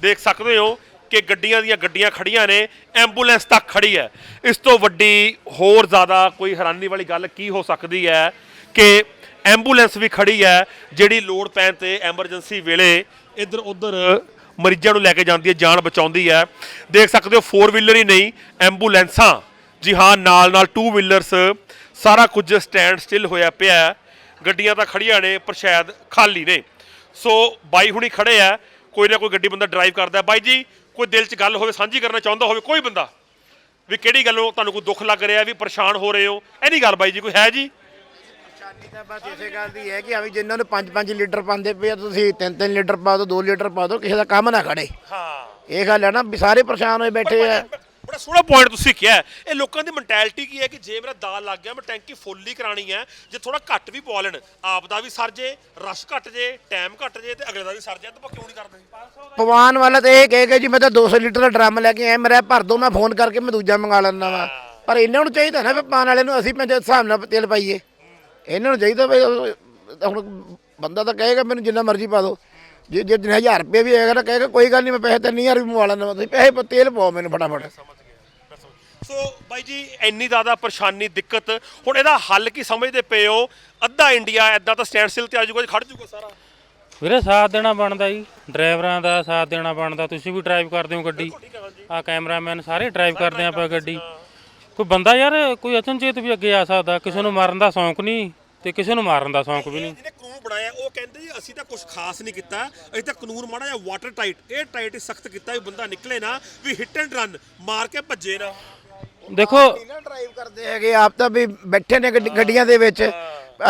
ਦੇਖ ਸਕਦੇ ਹੋ ਕਿ ਗੱਡੀਆਂ ਦੀਆਂ ਗੱਡੀਆਂ ਖੜੀਆਂ ਨੇ ਐਂਬੂਲੈਂਸ ਤੱਕ ਖੜੀ ਹੈ। ਇਸ ਤੋਂ ਵੱਡੀ ਹੋਰ ਜ਼ਿਆਦਾ ਕੋਈ ਹੈਰਾਨੀ ਵਾਲੀ ਗੱਲ ਕੀ ਹੋ ਸਕਦੀ ਹੈ ਕਿ ਐਂਬੂਲੈਂਸ ਵੀ ਖੜੀ ਹੈ, ਜਿਹੜੀ ਲੋੜ ਪੈਣ ਤੇ ਐਮਰਜੈਂਸੀ ਵੇਲੇ ਇੱਧਰ ਉੱਧਰ ਮਰੀਜ਼ਾਂ ਨੂੰ ਲੈ ਕੇ ਜਾਂਦੀ ਹੈ, ਜਾਨ ਬਚਾਉਂਦੀ ਹੈ। ਦੇਖ ਸਕਦੇ ਹੋ 4 ਵੀਲਰ ਹੀ ਨਹੀਂ ਐਂਬੂਲੈਂਸਾਂ ਜੀ ਹਾਂ, ਨਾਲ ਨਾਲ 2 ਵੀਲਰਸ ਸਾਰਾ ਕੁਝ ਸਟੈਂਡ ਸਟਿਲ ਹੋਇਆ ਪਿਆ ਗੱਡੀਆਂ ਤਾਂ ਖੜੀਆਂ ਨੇ, ਪਰ ਸ਼ਾਇਦ ਖਾਲੀ ਨੇ। ਸੋ ਬਾਈ ਹੁਣੀ ਖੜੇ ਆ ਕੋਈ ਨਾ ਕੋਈ ਗੱਡੀ ਬੰਦਾ ਡਰਾਈਵ ਕਰਦਾ। ਬਾਈ ਜੀ ਕੋਈ ਦਿਲ 'ਚ ਗੱਲ ਹੋਵੇ ਸਾਂਝੀ ਕਰਨਾ ਚਾਹੁੰਦਾ ਹੋਵੇ ਕੋਈ ਬੰਦਾ? ਵੀ ਕਿਹੜੀ ਗੱਲੋਂ ਤੁਹਾਨੂੰ ਕੋਈ ਦੁੱਖ ਲੱਗ ਰਿਹਾ ਵੀ ਪਰੇਸ਼ਾਨ ਹੋ ਰਹੇ ਹੋ? ਐਨੀ ਗੱਲ ਬਾਈ ਜੀ ਕੋਈ ਹੈ ਜੀ? ਪਰੇਸ਼ਾਨੀ ਤਾਂ ਬਸ ਇਸੇ ਗੱਲ ਦੀ ਹੈ ਕਿ ਆਵੇਂ ਜਿਨ੍ਹਾਂ ਨੂੰ 5-5 ਲੀਟਰ ਪਾਉਂਦੇ ਪਏ ਆ ਤੁਸੀਂ 3-3 ਲੀਟਰ ਪਾ ਦਿਓ 2 ਲੀਟਰ ਪਾ ਦਿਓ ਕਿਸੇ ਦਾ ਕੰਮ ਨਾ ਖੜੇ। ਹਾਂ। ਇਹ ਗੱਲ ਹੈ ਨਾ ਵੀ ਸਾਰੇ ਪਰੇਸ਼ਾਨ ਹੋਏ ਬੈਠੇ ਆ। ਬੜਾ ਸੋਹਣਾ ਪੁਆਇੰਟ ਤੁਸੀਂ ਕਿਹਾ ਹੈ। ਇਹ ਲੋਕਾਂ ਦੀ ਮੈਂਟੈਲਿਟੀ ਕੀ ਹੈ ਕਿ ਜੇ ਮੇਰਾ ਦਾਲ ਲੱਗ ਗਿਆ ਮੈਂ ਟੈਂਕੀ ਫੁੱਲ ਹੀ ਕਰਾਣੀ ਹੈ ਜੇ ਥੋੜਾ ਘੱਟ ਵੀ ਪਵਾ ਲੈਣ ਆਪ ਦਾ ਵੀ ਸਰ ਜੇ ਰਸ਼ ਘੱਟ ਜੇ ਟਾਈਮ ਘੱਟ ਜੇ ਤੇ ਅਗਲੇ ਦਾ ਵੀ ਸਰ ਜੇ ਤਾਂ ਆਪਾਂ ਕਿਉਂ ਨਹੀਂ ਕਰਦੇ? ਪਵਾਨ ਵਾਲਾ ਤੇ ਇਹ ਕਹੇਗਾ ਜੀ ਮੈਂ ਤਾਂ 200 ਲੀਟਰ ਦਾ ਡਰਮ ਲੈ ਕੇ ਆਇਆ ਮੇਰਾ ਭਰ ਦੋ ਮੈਂ ਫੋਨ ਕਰਕੇ ਮੈਂ ਦੂਜਾ ਮੰਗਾ ਲੈਂਦਾ ਵਾ। ਪਰ ਇਹਨਾਂ ਨੂੰ ਚਾਹੀਦਾ ਨਾ ਵੀ ਪਾਣ ਵਾਲੇ ਨੂੰ ਅਸੀਂ ਮੈਂ ਹਿਸਾਬ ਨਾਲ ਤੇਲ ਪਾਈਏ। ਇਹਨਾਂ ਨੂੰ ਚਾਹੀਦਾ ਵੀ ਉਹ- ਹੁਣ ਬੰਦਾ ਤਾਂ ਕਹੇਗਾ ਮੈਨੂੰ ਜਿੰਨਾ ਮਰਜ਼ੀ ਪਾ ਦਿਓ। ਜੇ ਜੇ 1000 ਰੁਪਏ ਵੀ ਹੈਗਾ ਤਾਂ ਕਹੇਗਾ ਕੋਈ ਗੱਲ ਨਹੀਂ ਮੈਂ ਪੈਸੇ 3000 ਵੀ ਮਵਾ ਲੈਂਦਾ ਵਾ। ਤੁਸੀਂ ਪੈਸੇ ਤੇਲ ਪਾਓ ਮੈਨੂੰ ਫਟਾਫਟ। ਸੋ ਬਾਈ ਜੀ ਇੰਨੀ ਜ਼ਿਆਦਾ ਪਰੇਸ਼ਾਨੀ ਦਿੱਕਤ ਹੁਣ ਇਹਦਾ ਹੱਲ ਕੀ ਸਮਝਦੇ ਪਏ ਹੋ? ਅੱਧਾ ਇੰਡੀਆ ਐਦਾਂ ਤਾਂ ਸਟੈਂਡ ਸਟਿਲ ਤੇ ਆ ਜਾਊਗਾ ਖੜ ਜਾਊਗਾ ਸਾਰਾ। ਵੀਰੇ ਸਾਥ ਦੇਣਾ ਬਣਦਾ ਜੀ। ਡਰਾਈਵਰਾਂ ਦਾ ਸਾਥ ਦੇਣਾ ਬਣਦਾ। ਤੁਸੀਂ ਵੀ ਡਰਾਈਵ ਕਰਦੇ ਹੋ ਗੱਡੀ। ਆ ਕੈਮਰਾਮੈਨ ਸਾਰੇ ਡਰਾਈਵ ਕਰਦੇ ਆਪਾਂ ਗੱਡੀ। ਕੋਈ ਬੰਦਾ ਯਾਰ ਕੋਈ ਅਚਨਚੇਤ ਵੀ ਅੱਗੇ ਆ ਸਕਦਾ। ਕਿਸੇ ਨੂੰ ਮਾਰਨ ਦਾ ਸ਼ੌਂਕ ਨਹੀਂ। ਤੇ ਕਿਸੇ ਨੂੰ ਮਾਰਨ ਦਾ ਸ਼ੌਂਕ ਵੀ ਨਹੀਂ। ਜਿਹਨੇ ਕਾਨੂੰਨ ਬਣਾਇਆ ਉਹ ਕਹਿੰਦੇ ਜੀ ਅਸੀਂ ਤਾਂ ਕੁਝ ਖਾਸ ਨਹੀਂ ਕੀਤਾ। ਅਸੀਂ ਤਾਂ ਕਾਨੂੰਨ ਮਾੜਾ ਜਿਹਾ ਵਾਟਰ ਟਾਈਟ ਇਹ ਟਾਈਟ ਸਖਤ ਕੀਤਾ ਵੀ ਬੰਦਾ ਨਿਕਲੇ ਨਾ ਵੀ ਹਿੱਟ ਐਂਡ ਰਨ ਮਾਰ ਕੇ ਭੱਜੇ ਨਾ। ਦੇਖੋ ਨਾ ਡਰਾਈਵ ਕਰਦੇ ਹੈਗੇ ਆਪ ਤਾਂ ਵੀ ਬੈਠੇ ਨੇ ਗੱਡੀ- ਗੱਡੀਆਂ ਦੇ ਵਿੱਚ।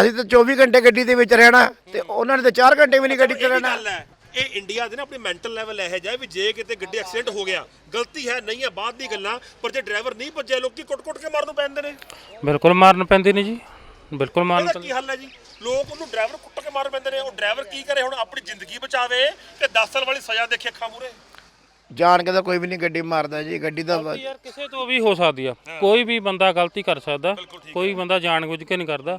ਅਸੀਂ ਤਾਂ 24 ਘੰਟੇ ਗੱਡੀ ਦੇ ਵਿੱਚ ਰਹਿਣਾ ਤੇ ਉਹਨਾਂ ਨੇ ਤਾਂ 4 ਘੰਟੇ ਵੀ ਨਹੀਂ ਗੱਡੀ 'ਚ ਇਹ ਵੀ ਰਹਿਣਾ। ਗੱਲ ਹੈ ਇਹ ਇੰਡੀਆ ਦੇ ਨਾ ਆਪਣੀ ਮੈਂਟਲ ਲੈਵਲ ਇਹ ਜਾਏ ਵੀ ਜੇ ਕਿਤੇ ਗੱਡੀ ਐਕਸੀਡੈਂਟ ਹੋ ਗਿਆ ਗਲਤੀ ਹੈ ਨਹੀਂ ਹੈ ਬਾਅਦ ਦੀ ਗੱਲਾਂ ਪਰ ਜੇ ਡਰਾਈਵਰ ਨਹੀਂ ਭੱਜਿਆ ਲੋਕੀ ਕੁੱਟ-ਕੁੱਟ ਕੇ ਮਾਰਨ ਨੂੰ ਪੈਂਦੇ ਨੇ। ਬਿਲਕੁਲ ਮਾਰਨ ਪੈਂਦੇ ਨੇ ਜੀ। ਬਿਲਕੁਲ ਮਾਰਨ ਇਹਦਾ ਕੀ ਹੱਲ ਹੈ ਜੀ? ਲੋਕ ਉਹਨੂੰ ਡਰਾਈਵਰ ਕੁੱਟ ਕੇ ਮਾਰਨ ਪੈਂਦੇ ਨੇ। ਉਹ ਡਰਾਈਵਰ ਕੀ ਕਰੇ? ਹੁਣ ਆਪਣੀ ਜ਼ਿੰਦਗੀ ਬਚਾਵੇ ਤੇ 10 ਸਾਲ ਵਾਲੀ ਸਜ਼ਾ ਦੇਖੇ ਅੱਖਾਂ ਮੂਰੇ ਜਾਣ ਕੇ ਤਾਂ ਕੋਈ ਵੀ ਨਹੀਂ ਗੱਡੀ ਮਾਰਦਾ ਜੀ ਗੱਡੀ ਦਾ ਯਾਰ ਕਿਸੇ ਤੋਂ ਵੀ ਹੋ ਸਕਦੀ ਆ। ਕੋਈ ਵੀ ਬੰਦਾ ਗਲਤੀ ਕਰ ਸਕਦਾ। ਕੋਈ ਬੰਦਾ ਜਾਣਬੁੱਝ ਕੇ ਨਹੀਂ ਕਰਦਾ।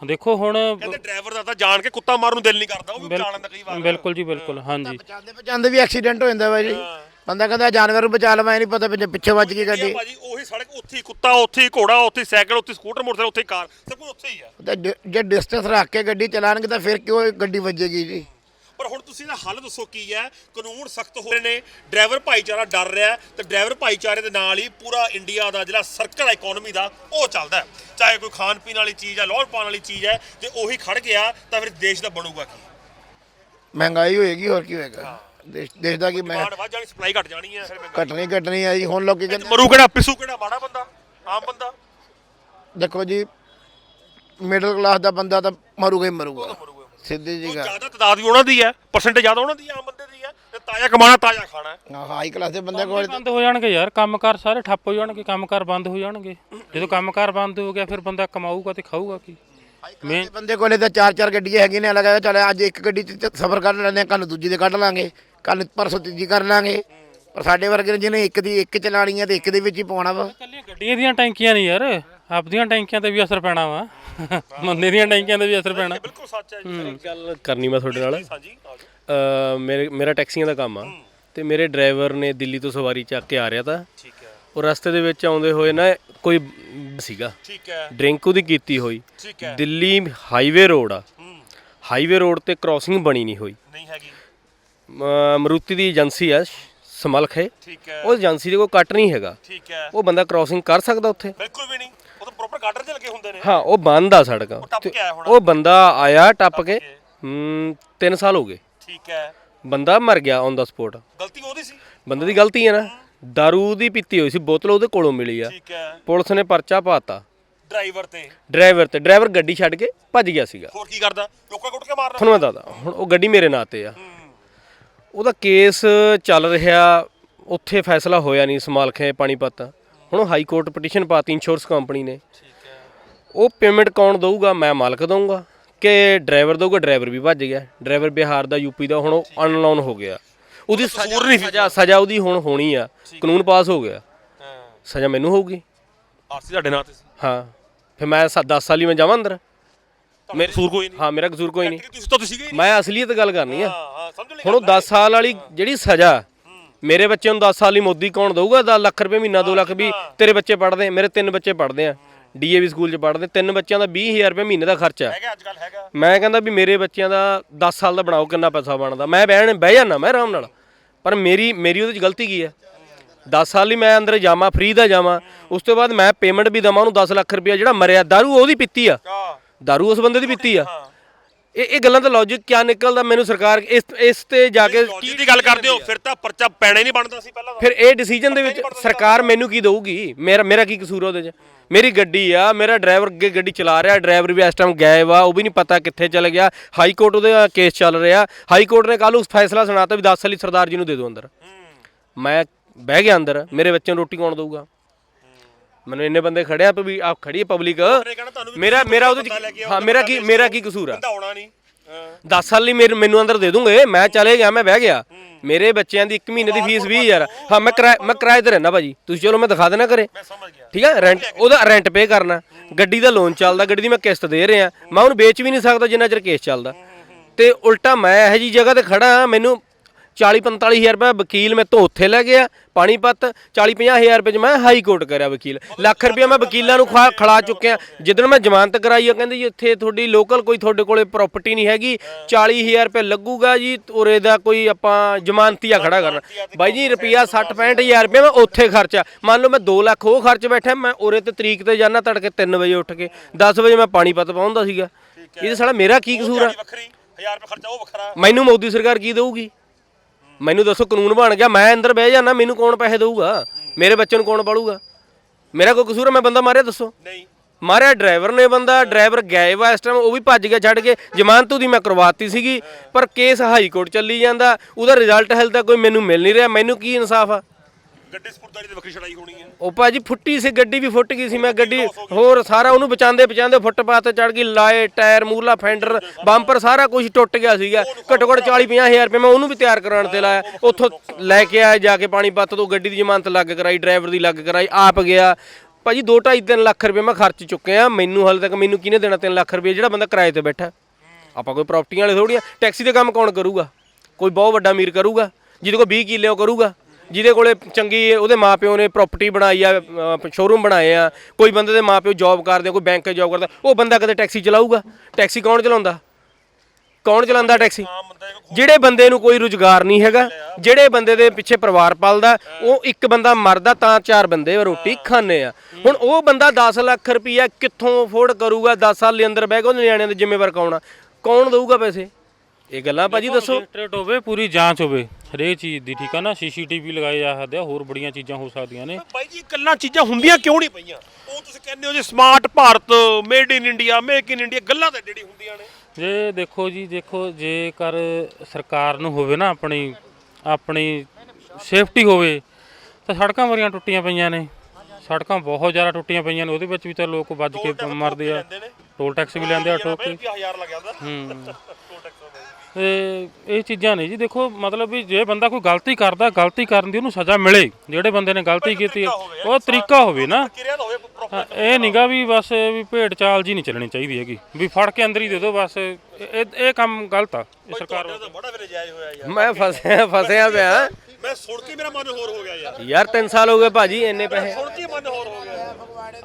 ਦੇਖੋ ਹੁਣ ਕਹਿੰਦੇ ਡਰਾਈਵਰ ਦਾ ਤਾਂ ਜਾਣ ਕੇ ਕੁੱਤਾ ਮਾਰਨ ਨੂੰ ਦਿਲ ਨਹੀਂ ਕਰਦਾ ਉਹ ਵੀ ਬਚਾ ਲੈਂਦਾ ਕਈ ਵਾਰ। ਬਿਲਕੁਲ ਜੀ ਬਿਲਕੁਲ। ਹਾਂਜੀ। ਬਚਾਉਂਦੇ ਬਚਾਉਂਦੇ ਵੀ ਐਕਸੀਡੈਂਟ ਹੋ ਜਾਂਦਾ ਵਾ ਜੀ। ਬੰਦਾ ਕਹਿੰਦਾ ਜਾਨਵਰ ਨੂੰ ਬਚਾ ਲਵਾਂ ਇਹ ਨਹੀਂ ਪਤਾ ਪਿੱਛੇ- ਪਿੱਛੇ ਵੱਜ ਗਈ ਗੱਡੀ। ਭਾਜੀ ਉਹੀ ਸੜਕ ਉੱਥੇ ਹੀ ਕੁੱਤਾ ਉੱਥੇ ਹੀ ਘੋੜਾ ਉੱਥੇ ਹੀ ਸਾਈਕਲ ਉੱਥੇ ਸਕੂਟਰ ਮੋਟਰਸਾਈਕਲ ਉੱਥੇ ਹੀ ਕਾਰ ਸਭ ਕੁਝ ਉੱਥੇ ਹੀ ਆ। ਤੇ ਡ- ਜੇ ਡਿਸਟੈਂਸ ਰੱਖ ਕੇ ਗੱਡੀ ਚਲਾਣਗੇ ਤਾਂ ਫਿਰ ਕਿਉਂ ਇਹ ਗੱਡੀ ਵੱਜੇਗੀ ਜੀ? ਪਰ ਹੁਣ ਤੁਸੀਂ ਇਹਦਾ ਹੱਲ ਦੱਸੋ ਕੀ ਹੈ? ਕਾਨੂੰਨ ਸਖਤ ਹੋ ਰਹੇ ਨੇ ਡਰਾਈਵਰ ਭਾਈਚਾਰਾ ਡਰ ਰਿਹਾ ਹੈ ਤੇ ਡਰਾਈਵਰ ਭਾਈਚਾਰੇ ਦੇ ਨਾਲ ਹੀ ਪੂਰਾ ਇੰਡੀਆ ਦਾ ਜਿਹੜਾ ਸਰਕਲ ਹੈ ਇਕਨੋਮੀ ਦਾ ਉਹ ਚੱਲਦਾ ਹੈ। ਚਾਹੇ ਕੋਈ ਖਾਣ ਪੀਣ ਵਾਲੀ ਚੀਜ਼ ਹੈ ਲੋਹ ਪਾਉਣ ਵਾਲੀ ਚੀਜ਼ ਹੈ ਜੇ ਉਹੀ ਖੜ ਗਿਆ ਤਾਂ ਫਿਰ ਦੇਸ਼ ਦਾ ਬਣੂਗਾ ਕੀ? ਮਹਿੰਗਾਈ ਹੋਏਗੀ ਹੋਰ ਕੀ ਹੋਏਗਾ? ਦੇਸ਼ ਦੇਸ਼ ਦਾ ਕੀ ਮੈਂ ਡਿਮਾਂਡ ਵੱਧ ਜਾਣੀ ਸਪਲਾਈ ਘਟ ਜਾਣੀ ਹੈ ਫਿਰ ਮਹਿੰਗਾਈ। ਘਟਣੀ ਘਟਣੀ ਆ ਜੀ ਹੁਣ ਲੋਕੀ ਕਹਿੰਦੇ ਮਰੂ ਕਿਹੜਾ? ਪਿਸੂ ਕਿਹੜਾ? ਮਾੜਾ ਬੰਦਾ ਆਮ ਬੰਦਾ। ਦੇਖੋ ਜੀ ਮਿਡਲ ਕਲਾਸ ਦਾ ਬੰਦਾ ਤਾਂ ਮਰੂਗਾ ਹੀ ਮਰੂਗਾ। ਸਿੱਧੀ ਜੀ ਗੱਲ। ਜ਼ਿਆਦਾ ਤਦਾਦ ਵੀ ਉਹਨਾਂ ਦੀ ਹੈ ਪਰਸੈਂਟ ਜ਼ਿਆਦਾ ਉਹਨਾਂ ਦੀ ਹੈ, ਆਮ ਬੰਦੇ ਦੀ ਹੈ ਤੇ ਤਾਜ਼ਾ ਕਮਾਣਾ ਤਾਜ਼ਾ ਖਾਣਾ। ਹੈ ਹਾਈ ਕਲਾਸ ਦੇ ਬੰਦੇ ਕੋਲ ਬੰਦ ਹੋ ਜਾਣਗੇ ਯਾਰ ਕੰਮਕਾਰ ਸਾਰੇ ਠੱਪ ਹੋ ਜਾਣਗੇ ਕੰਮਕਾਰ ਬੰਦ ਹੋ ਜਾਣਗੇ। ਜਦੋਂ ਕੰਮਕਾਰ ਬੰਦ ਹੋ ਗਿਆ ਫਿਰ ਬੰਦਾ ਕਮਾਊਗਾ ਤੇ ਖਾਊਗਾ ਕੀ? ਮੈਂ ਬੰਦੇ ਕੋਲੇ ਤਾਂ ਚਾਰ ਚਾਰ ਗੱਡੀਆਂ ਹੈਗੀਆਂ ਨੇ ਅਲੱਗ ਚੱਲ ਅੱਜ ਇੱਕ ਗੱਡੀ 'ਚ ਸਫ਼ਰ ਕਰ ਲੈਂਦੇ ਕੱਲ ਨੂੰ ਦੂਜੀ ਦੇ ਕੱਢ ਲਾਂਗੇ ਕੱਲ ਪਰਸੋਂ ਤੀਜੀ ਕਰ ਲਾਂਗੇ। ਪਰ ਸਾਡੇ ਵਰਗੇ ਨੇ ਜਿਹਨੇ ਇੱਕ ਦੀ ਇੱਕ ਚਲਾਣੀ ਹੈ ਤੇ ਇੱਕ ਦੇ ਵਿੱਚ ਹੀ ਪਾਉਣਾ ਵਾ। ਕੱਲੀਆਂ ਗੱਡੀਆਂ ਦੀਆਂ ਟੈਂਕੀਆਂ ਨਹੀਂ ਯਾਰ ਆਪਦੀਆਂ ਟੈਂਕੀਆਂ ਤੇ ਵੀ ਅਸਰ ਪੈਣਾ ਵਾ। ਬੰਦੇ ਦੀਆਂ ਟੈਂਕੀਆਂ ਤੇ ਵੀ ਅਸਰ ਪੈਣਾ। ਬਿਲਕੁਲ ਸੱਚ ਹੈ ਜੀ। ਇੱਕ ਗੱਲ ਕਰਨੀ ਮੈਂ ਤੁਹਾਡੇ ਨਾਲ। ਆ ਮੇਰੇ ਮੇਰਾ ਟੈਕਸੀਆਂ ਦਾ ਕੰਮ ਆ ਤੇ ਮੇਰੇ ਡਰਾਈਵਰ ਨੇ ਦਿੱਲੀ ਤੋਂ ਸਵਾਰੀ ਚੱਕ ਕੇ ਆ ਰਿਹਾ ਤਾਂ। ਉਹ ਰਸਤੇ ਦੇ ਵਿੱਚ ਆਉਂਦੇ ਹੋਏ ਨਾ ਕੋਈ ਸੀਗਾ। ਠੀਕ ਹੈ। ਡਰਿੰਕ ਉਹਦੀ ਕੀਤੀ ਹੋਈ। ਠੀਕ ਹੈ। ਦਿੱਲੀ ਹਾਈਵੇ ਰੋਡ ਆ। ਹਾਈਵੇ ਰੋਡ ਤੇ ਕ੍ਰਾਸਿੰਗ ਬਣੀ ਨਹੀਂ ਹੋਈ। ਨਹੀਂ ਹੈਗੀ। ਮਰੂਤੀ ਦੀ ਏਜੰਸੀ ਆ ਸਮਲਖ। ਹੈ ਠੀਕ ਹੈ। ਉਹ ਏਜੰਸੀ ਦੇ ਕੋਲ ਕੱਟ ਨਹੀਂ ਹੈਗਾ। ਠੀਕ ਹੈ। ਉਹ ਬੰਦਾ ਕ੍ਰਾਸਿੰਗ ਕਰ ਸਕਦਾ ਉੱਥੇ। ਬਿਲਕੁਲ ਵੀ ਨਹੀਂ। ਉਹ ਤਾਂ ਪ੍ਰੋਪਰ ਗਾਰਡਰ ਚ ਲੱਗੇ ਹੁੰਦੇ ਨੇ। ਹਾਂ ਉਹ ਬੰਦ ਆ ਸੜਕ। ਉਹ ਬੰਦਾ ਆਇਆ ਟੱਪ ਕੇ। ਹੂੰ 3 ਸਾਲ ਹੋ ਗਏ। ਠੀਕ ਹੈ। ਬੰਦਾ ਮਰ ਗਿਆ ਔਨ ਦਾ ਸਪੋਟ ਗਲਤੀ ਉਹਦੀ ਸੀ। ਬੰਦੇ ਦੀ ਗਲਤੀ ਹੈ ਨਾ। ਦਾਰੂ ਦੀ ਪੀਤੀ ਹੋਈ ਸੀ ਬੋਤਲ ਉਹਦੇ ਕੋਲੋਂ ਮਿਲੀ ਆ ਠੀਕ ਹੈ ਪੁਲਿਸ ਨੇ ਪਰਚਾ ਪਾਤਾ ਡਰਾਈਵਰ ਤੇ ਡਰਾਈਵਰ ਤੇ ਡਰਾਈਵਰ ਗੱਡੀ ਛੱਡ ਕੇ ਭੱਜ ਗਿਆ ਸੀਗਾ ਹੋਰ ਕੀ ਕਰਦਾ ਲੋਕਾਂ ਕੁੱਟ ਕੇ ਮਾਰਨਾ ਤੁਹਾਨੂੰ ਮੈਂ ਦੱਸਦਾ ਹੁਣ ਉਹ ਗੱਡੀ ਮੇਰੇ ਨਾਂ ਤੇ ਆ ਉਹਦਾ ਕੇਸ ਚੱਲ ਰਿਹਾ ਉੱਥੇ ਫੈਸਲਾ ਹੋਇਆ ਨਹੀਂ ਸਮਾਲਖੇ ਪਾਣੀਪਤ ਹੁਣ ਹਾਈ ਕੋਰਟ ਪਟੀਸ਼ਨ ਪਾਤੀ ਇੰਸ਼ੋਰੈਂਸ ਕੰਪਨੀ ਨੇ ਠੀਕ ਹੈ ਉਹ ਪੇਮੈਂਟ ਕੌਣ ਦਊਗਾ ਮੈਂ ਮਾਲਕ ਦਊਂਗਾ ਕਿ ਡਰਾਈਵਰ ਦਊਗਾ ਡਰਾਈਵਰ ਵੀ ਭੱਜ ਗਿਆ ਡਰਾਈਵਰ ਬਿਹਾਰ ਦਾ ਯੂਪੀ ਦਾ ਹੁਣ ਉਹ ਅਨਲਾਉਨ ਹੋ ਗਿਆ ਉਹਦੀ ਸਜ਼ਾ ਨਹੀਂ ਸਜ਼ਾ ਸਜ਼ਾ ਉਹਦੀ ਹੁਣ ਹੋਣੀ ਆ ਕਾਨੂੰਨ ਪਾਸ ਹੋ ਗਿਆ। ਹਾਂ। ਸਜ਼ਾ ਮੈਨੂੰ ਹੋਊਗੀ। ਆਰਸੀ ਤੁਹਾਡੇ ਨਾਂ ਤੇ ਸੀ? ਹਾਂ। ਫਿਰ ਮੈਂ 10 ਸਾਲ ਹੀ ਮੈਂ ਜਾਵਾਂ ਅੰਦਰ। ਮੇਰੇ ਕਸੂਰ ਕੋਈ ਨਹੀਂ। ਹਾਂ ਮੇਰਾ ਕਸੂਰ ਕੋਈ ਨਹੀਂ। ਤੁਸੀਂ ਤਾਂ ਤੁਸੀਂ ਗਏ ਨਹੀਂ। ਮੈਂ ਅਸਲੀਅਤ ਗੱਲ ਕਰਨੀ ਆ। ਹਾਂ ਹਾਂ ਹੁਣ ਉਹ 10 ਸਾਲ ਵਾਲੀ ਜਿਹੜੀ ਸਜ਼ਾ ਮੇਰੇ ਬੱਚੇ ਨੂੰ 10 ਸਾਲ ਲਈ ਮੋਦੀ ਕੌਣ ਦਊਗਾ? 10 ਲੱਖ ਰੁਪਏ ਮਹੀਨਾ 2 ਲੱਖ ਵੀ ਤੇਰੇ ਬੱਚੇ ਪੜ੍ਹਦੇ ਮੇਰੇ ਤਿੰਨ ਬੱਚੇ ਪੜ੍ਹਦੇ ਆ। ਡੀਏਵੀ ਸਕੂਲ 'ਚ ਪੜ੍ਹਦੇ ਤਿੰਨ ਬੱਚਿਆਂ ਦਾ 20000 ਰੁਪਏ ਮਹੀਨੇ ਦਾ ਖਰਚਾ ਹੈਗਾ ਅੱਜ ਕੱਲ ਹੈਗਾ। ਮੈਂ ਕਹਿੰਦਾ ਵੀ ਮੇਰੇ ਬੱਚਿਆਂ ਦਾ 10 ਸਾਲ ਦਾ ਬਣਾਓ ਕਿੰਨਾ ਪੈਸਾ ਬਣਦਾ। ਮੈਂ ਬਹਿਣ ਬਹਿ ਜਾਣਾ ਮੈਂ ਆਰਾਮ ਨਾਲ। ਪਰ ਮੇਰੀ ਮੇਰੀ ਉਹਦੇ 'ਚ ਗਲਤੀ ਕੀ ਹੈ? 10 ਸਾਲ ਲਈ ਮੈਂ ਅੰਦਰ ਜਾਵਾਂ ਫ੍ਰੀ ਦਾ ਜਾਵਾਂ ਉਸ ਤੋਂ ਬਾਅਦ ਮੈਂ ਪੇਮੈਂਟ ਵੀ ਦਵਾਂ ਉਹਨੂੰ 10 ਲੱਖ ਰੁਪਏ ਜਿਹੜਾ ਮਰਿਆ ਦਾਰੂ ਉਹਦੀ ਪੀਤੀ ਆ। ਦਾਰੂ ਉਸ ਬੰਦੇ ਦੀ ਪੀਤੀ ਆ। ਹਾਂ। ਇਹ ਇਹ ਗੱਲਾਂ ਦਾ ਲੌਜੀਕ ਕਿਆ ਨਿਕਲਦਾ ਮੈਨੂੰ ਸਰਕਾਰ ਇਸ ਇਸ ਤੇ ਜਾ ਕੇ ਲੌਜੀਕ ਦੀ ਗੱਲ ਕਰਦੇ ਹੋ ਫਿਰ ਤਾਂ ਪਰਚਾ ਪੈਣਾ ਹੀ ਨਹੀਂ ਬਣਦਾ ਸੀ ਪਹਿਲਾਂ ਫਿਰ ਇਹ ਡਿਸੀਜਨ ਦੇ ਵਿੱਚ ਸਰਕਾਰ ਮੈਨੂੰ ਕੀ ਦਊਗੀ? ਮੇਰਾ ਮੇਰਾ ਕੀ ਕਸੂਰ ਉਹਦੇ 'ਚ? ਮੇਰੀ ਗੱਡੀ ਆ ਮੇਰਾ ਡਰਾਈਵਰ ਅੱਗੇ ਗੱਡੀ ਚਲਾ ਰਿਹਾ ਡਰਾਈਵਰ ਵੀ ਇਸ ਟਾਈਮ ਗਾਇਬ ਆ ਉਹ ਵੀ ਨਹੀਂ ਪਤਾ ਕਿੱਥੇ ਚਲ ਗਿਆ। ਹਾਈ ਕੋਰਟ ਉਹਦੇ ਕੇਸ ਚੱਲ ਰਿਹਾ। ਹਾਈ ਕੋਰਟ ਨੇ ਕੱਲ ਉਸ ਫੈਸਲਾ ਸੁਣਾਤਾ ਵੀ 10 ਸਾਲੀ ਸਰਦਾਰ ਜੀ ਨੂੰ ਦੇ ਦਿਓ ਅੰਦਰ। ਮੈਂ ਬਹਿ ਗਿਆ ਅੰਦਰ ਮੇਰੇ ਬੱਚੇ ਨੂੰ ਰੋਟੀ ਕੌਣ ਦਊਗਾ? ਮੈਨੂੰ ਇੰਨੇ ਬੰਦੇ ਖੜਿਆ ਵੀ ਆ ਖੜੀ ਪਬਲਿਕ ਮੇਰਾ ਮੇਰਾ ਉਹਦੇ ਹਾਂ ਮੇਰਾ ਕੀ ਮੇਰਾ ਕੀ ਕਸੂਰ ਆ? 10 ਸਾਲ ਲਈ ਮੇਰੇ ਮੈਨੂੰ ਅੰਦਰ ਦੇ ਦੂੰਗੇ। ਮੈਂ ਚਲੇ ਗਿਆ ਮੈਂ ਬਹਿ ਗਿਆ। ਮੇਰੇ ਬੱਚਿਆਂ ਦੀ 1 ਮਹੀਨੇ ਦੀ ਫੀਸ 20000 ਹਾਂ ਮੈਂ ਕਿਰਾਏ ਮੈਂ ਕਿਰਾਏ ਤੇ ਰਹਿਣਾ ਭਾਜੀ। ਤੁਸੀਂ ਚਲੋ ਮੈਂ ਦਿਖਾ ਦੇਣਾ ਕਰੇ ਮੈਂ ਸਮਝ ਗਿਆ। ਠੀਕ ਹੈ ਰੈਂਟ ਉਹਦਾ ਰੈਂਟ ਪੇ ਕਰਨਾ। ਗੱਡੀ ਦਾ ਲੋਨ ਚੱਲਦਾ ਗੱਡੀ ਦੀ ਮੈਂ ਕਿਸ਼ਤ ਦੇ ਰਿਹਾ। ਮੈਂ ਉਹਨੂੰ ਵੇਚ ਵੀ ਨਹੀਂ ਸਕਦਾ ਜਿੰਨਾ ਚਿਰ ਕੇਸ ਚੱਲਦਾ। ਤੇ ਉਲਟਾ ਮੈਂ ਇਹੋ ਜੀ ਜਗ੍ਹਾ ਤੇ ਖੜਾ ਮੈਨੂੰ 40 45000 ਰੁਪਏ ਵਕੀਲ ਮੈਂ ਤੋਂ ਉੱਥੇ ਲੈ ਗਿਆ ਪਾਣੀਪਤ 40 50000 ਰੁਪਏ ਚ ਮੈਂ ਹਾਈ ਕੋਰਟ ਕਰਿਆ ਵਕੀਲ। ਲੱਖ ਰੁਪਏ ਮੈਂ ਵਕੀਲਾਂ ਨੂੰ ਖਾ- ਖਿਲਾ ਚੁੱਕਿਆ। ਜਿੱਦਣ ਮੈਂ ਜ਼ਮਾਨਤ ਕਰਾਈ ਆ ਕਹਿੰਦੇ ਜੀ ਇੱਥੇ ਤੁਹਾਡੀ ਲੋਕਲ ਕੋਈ ਤੁਹਾਡੇ ਕੋਲੇ ਪ੍ਰਾਪਰਟੀ ਨਹੀਂ ਹੈਗੀ 40000 ਰੁਪਏ ਲੱਗੂਗਾ ਜੀ ਉਰੇ ਦਾ ਕੋਈ ਆਪਾਂ ਜ਼ਮਾਨਤੀਆ ਖੜਾ ਕਰਨਾ। ਬਾਈ ਜੀ ਰੁਪਿਆ 60 65000 ਰੁਪਏ ਮੈਂ ਉੱਥੇ ਖਰਚਾ ਮੰਨ ਲਓ ਮੈਂ 2 ਲੱਖ ਉਹ ਖਰਚ ਬੈਠਾ ਮੈਂ ਉਰੇ ਤੇ ਤਰੀਕ ਤੇ ਜਾਣਾ ਤੜਕੇ 3 ਵਜੇ ਉੱਠ ਕੇ 10 ਵਜੇ ਮੈਂ ਪਾਣੀਪਤ ਪਹੁੰਚਦਾ ਸੀਗਾ। ਇਹ ਤਾਂ ਸਾਲਾ ਮੇਰਾ ਕੀ ਕਸੂਰ ਆ? ਵੱਖਰੀ 1000 ਰੁਪਏ ਖਰਚਾ ਉਹ ਵੱਖਰਾ। ਮੈਨੂੰ ਮੋਦੀ ਸਰਕਾਰ ਕੀ ਦੇਊਗੀ? ਮੈਨੂੰ ਦੱਸੋ ਕਾਨੂੰਨ ਬਣ ਗਿਆ ਮੈਂ ਅੰਦਰ ਬਹਿ ਜਾਣਾ ਮੈਨੂੰ ਕੌਣ ਪੈਸੇ ਦੇਊਗਾ? ਮੇਰੇ ਬੱਚੇ ਨੂੰ ਕੌਣ ਪਾਲੂਗਾ ਮੇਰਾ ਕੋਈ ਕਸੂਰ ਹੈ ਮੈਂ ਬੰਦਾ ਮਾਰਿਆ ਦੱਸੋ? ਨਹੀਂ। ਮਾਰਿਆ ਡਰਾਈਵਰ ਨੇ ਬੰਦਾ ਡਰਾਈਵਰ ਗਾਇਬ ਆ ਇਸ ਟਾਈਮ ਉਹ ਵੀ ਭੱਜ ਗਿਆ ਛੱਡ ਕੇ। ਜ਼ਮਾਨਤ ਉਹਦੀ ਮੈਂ ਕਰਵਾਤੀ ਸੀਗੀ ਪਰ ਕੇਸ ਹਾਈ ਕੋਰਟ ਚੱਲੀ ਜਾਂਦਾ ਉਹਦਾ ਰਿਜ਼ਲਟ ਹਾਲੇ ਤੱਕ ਕੋਈ ਮੈਨੂੰ ਮਿਲ ਨਹੀਂ ਰਿਹਾ ਮੈਨੂੰ ਕੀ ਇਨਸਾਫ ਆ? ਗੱਡੀ ਸਪੁਰਦਾਰੀ ਤੇ ਵੱਖਰੀ ਛੜਾਈ ਹੋਣੀ ਹੈ। ਉਹ ਭਾਜੀ ਫੁੱਟੀ ਸੀ ਗੱਡੀ ਵੀ ਫੁੱਟ ਗਈ ਸੀ ਮੈਂ ਗੱਡੀ ਹੋਰ ਸਾਰਾ ਉਹਨੂੰ ਬਚਾਉਂਦੇ ਬਚਾਉਂਦੇ ਫੁੱਟਪਾਥ ਤੇ ਚੜ ਗਈ ਲਾਏ ਟਾਇਰ ਮੂਰਲਾ ਫੈਂਡਰ ਬੰਪਰ ਸਾਰਾ ਕੁਝ ਟੁੱਟ ਗਿਆ ਸੀਗਾ। ਘੱਟੋ ਘੱਟ 40 50 ਹਜ਼ਾਰ ਰੁਪਏ ਮੈਂ ਉਹਨੂੰ ਵੀ ਤਿਆਰ ਕਰਾਉਣ ਤੇ ਲਾਇਆ। ਉੱਥੋਂ ਲੈ ਕੇ ਆਇਆ ਜਾ ਕੇ ਪਾਣੀ ਪੱਤ ਤੋਂ ਗੱਡੀ ਦੀ ਜ਼ਮਾਨਤ ਲੱਗ ਕਰਾਈ ਡਰਾਈਵਰ ਦੀ ਲੱਗ ਕਰਾਈ ਆਪ ਗਿਆ। ਭਾਜੀ 2 2.5 3 ਲੱਖ ਰੁਪਏ ਮੈਂ ਖਰਚ ਚੁੱਕਿਆ ਮੈਨੂੰ ਹਾਲੇ ਤੱਕ ਮੈਨੂੰ ਕਿਹਨੇ ਦੇਣਾ 3 ਲੱਖ ਰੁਪਏ? ਜਿਹੜਾ ਬੰਦਾ ਕਿਰਾਏ ਤੇ ਬੈਠਾ। ਆਪਾਂ ਕੋਈ ਪ੍ਰਾਪਰਟੀਆਂ ਵਾਲੇ ਥੋੜੀਆਂ ਟੈਕਸੀ ਦੇ ਕੰਮ ਕੌਣ ਕਰੂਗਾ? ਕੋਈ ਬਹੁਤ ਵੱਡਾ ਅਮੀਰ ਕਰੂਗਾ? ਜਿਹਦੇ ਕੋਲ 20 ਕਿੱਲੇ ਉਹ ਕਰੂਗਾ? ਜਿਹਦੇ ਕੋਲੇ ਚੰਗੀ ਉਹਦੇ ਮਾਪਿਓ ਨੇ ਪ੍ਰਾਪਰਟੀ ਬਣਾਈ ਆ ਸ਼ੋਰੂਮ ਬਣਾਏ ਆ ਕੋਈ ਬੰਦੇ ਦੇ ਮਾਪਿਓ ਜੌਬ ਕਰਦੇ ਕੋਈ ਬੈਂਕ 'ਚ ਜੌਬ ਕਰਦਾ ਉਹ ਬੰਦਾ ਕਦੇ ਟੈਕਸੀ ਚਲਾਊਗਾ? ਟੈਕਸੀ ਕੌਣ ਚਲਾਉਂਦਾ? ਕੌਣ ਚਲਾਉਂਦਾ ਟੈਕਸੀ ਜਿਹੜੇ ਬੰਦੇ ਨੂੰ ਕੋਈ ਰੁਜ਼ਗਾਰ ਨਹੀਂ ਹੈਗਾ ਜਿਹੜੇ ਬੰਦੇ ਦੇ ਪਿੱਛੇ ਪਰਿਵਾਰ ਪਲਦਾ ਉਹ ਇੱਕ ਬੰਦਾ ਮਰਦਾ ਤਾਂ ਚਾਰ ਬੰਦੇ ਰੋਟੀ ਖਾਣੇ ਆ। ਹੁਣ ਉਹ ਬੰਦਾ 10 ਲੱਖ ਰੁਪਈਆ ਕਿੱਥੋਂ ਅਫੋਰਡ ਕਰੂਗਾ 10 ਸਾਲ ਦੇ ਅੰਦਰ ਬਹਿ ਕੇ ਉਹਦੇ ਨਿਆਣਿਆਂ ਦੇ ਜ਼ਿੰਮੇਵਾਰ ਕੌਣ ਆ? ਕੌਣ ਦਊਗਾ ਪੈਸੇ? ਇਹ ਗੱਲਾਂ ਭਾਜੀ ਦੱਸੋ। ਮੈਜਿਸਟ੍ਰੇਟ ਹੋਵੇ ਪੂਰੀ ਜਾਂਚ ਹੋਵੇ ਹਰੇਕ ਚੀਜ਼ ਦੀ ਠੀਕ ਆ ਨਾ? ਸੀਸੀਟੀਵੀ ਲਗਾਏ ਜਾ ਸਕਦੇ ਆ ਹੋਰ ਬੜੀਆਂ ਚੀਜ਼ਾਂ ਹੋ ਸਕਦੀਆਂ ਨੇ। ਬਾਈ ਜੀ ਇਕੱਲਾਂ ਚੀਜ਼ਾਂ ਹੁੰਦੀਆਂ ਕਿਉਂ ਨਹੀਂ ਪਈਆਂ? ਉਹ ਤੁਸੀਂ ਕਹਿੰਦੇ ਹੋ ਜੀ smart Bharat made in India make in India ਗੱਲਾਂ ਤਾਂ ਜਿਹੜੀ ਹੁੰਦੀਆਂ ਨੇ। ਜੇ ਦੇਖੋ ਜੀ ਦੇਖੋ ਜੇਕਰ ਸਰਕਾਰ ਨੂੰ ਹੋਵੇ ਨਾ ਆਪਣੀ ਆਪਣੀ ਸੇਫਟੀ ਹੋਵੇ ਤਾਂ ਸੜਕਾਂ ਬੜੀਆਂ ਟੁੱਟੀਆਂ ਪਈਆਂ ਨੇ। ਸੜਕਾਂ ਬਹੁਤ ਜ਼ਿਆਦਾ ਟੁੱਟੀਆਂ ਪਈਆਂ ਨੇ ਉਹਦੇ ਵਿੱਚ ਵੀ ਤਾਂ ਲੋਕ ਵੱਜ ਕੇ ਮਰਦੇ ਆ। ਟੋਲ ਟੈਕਸ ਵੀ ਲੈਂਦੇ ਆ ਠੋਕ ਕੇ। ਕੀ 1000 ਲੱਗ ਜਾਂਦਾ। ਹੂੰ। ਤੇ ਇਹ ਚੀਜ਼ਾਂ ਨੇ ਜੀ। ਦੇਖੋ ਮਤਲਬ ਵੀ ਜੇ ਬੰਦਾ ਕੋਈ ਗਲਤੀ ਕਰਦਾ ਗਲਤੀ ਕਰਨ ਦੀ ਉਹਨੂੰ ਸਜ਼ਾ ਮਿਲੇ। ਜਿਹੜੇ ਬੰਦੇ ਨੇ ਗਲਤੀ ਕੀਤੀ ਹੈ, ਉਹ ਤਰੀਕਾ ਹੋਵੇ ਨਾ। ਕਿਰਿਆ ਤਾਂ ਹੋਵੇ proper। ਹਾਂ, ਇਹ ਨਿਗਾ ਵੀ ਬਸ ਵੀ ਭੇਡ ਚਾਲ ਜੀ ਨਹੀਂ ਚੱਲਣੀ ਚਾਹੀਦੀ ਹੈਗੀ। ਵੀ ਫੜ ਕੇ ਅੰਦਰ ਹੀ ਦੇ ਦਿਓ ਬਸ ਇਹ ਇਹ- ਇਹ ਕੰਮ ਗਲਤ ਆ ਇਹ ਸਰਕਾਰ ਤੁਹਾਡਾ ਤਾਂ ਬੜਾ ਫਿਰ ਜਾਇਜ਼ ਹੋਇਆ ਯਾਰ। ਮੈਂ ਫਸਿਆ ਫਸਿਆ ਪਿਆ। ਮੈਂ ਸੁਣ ਕੇ ਮੇਰਾ ਮਨ ਹੋਰ ਹੋ ਗਿਆ ਯਾਰ। ਯਾਰ 3 ਸਾਲ ਹੋ ਗਏ ਭਾਜੀ ਇੰਨੇ ਪੈਸੇ। ਸੁਣ ਕੇ ਮਨ ਹੋਰ ਹੋ ਗਿਆ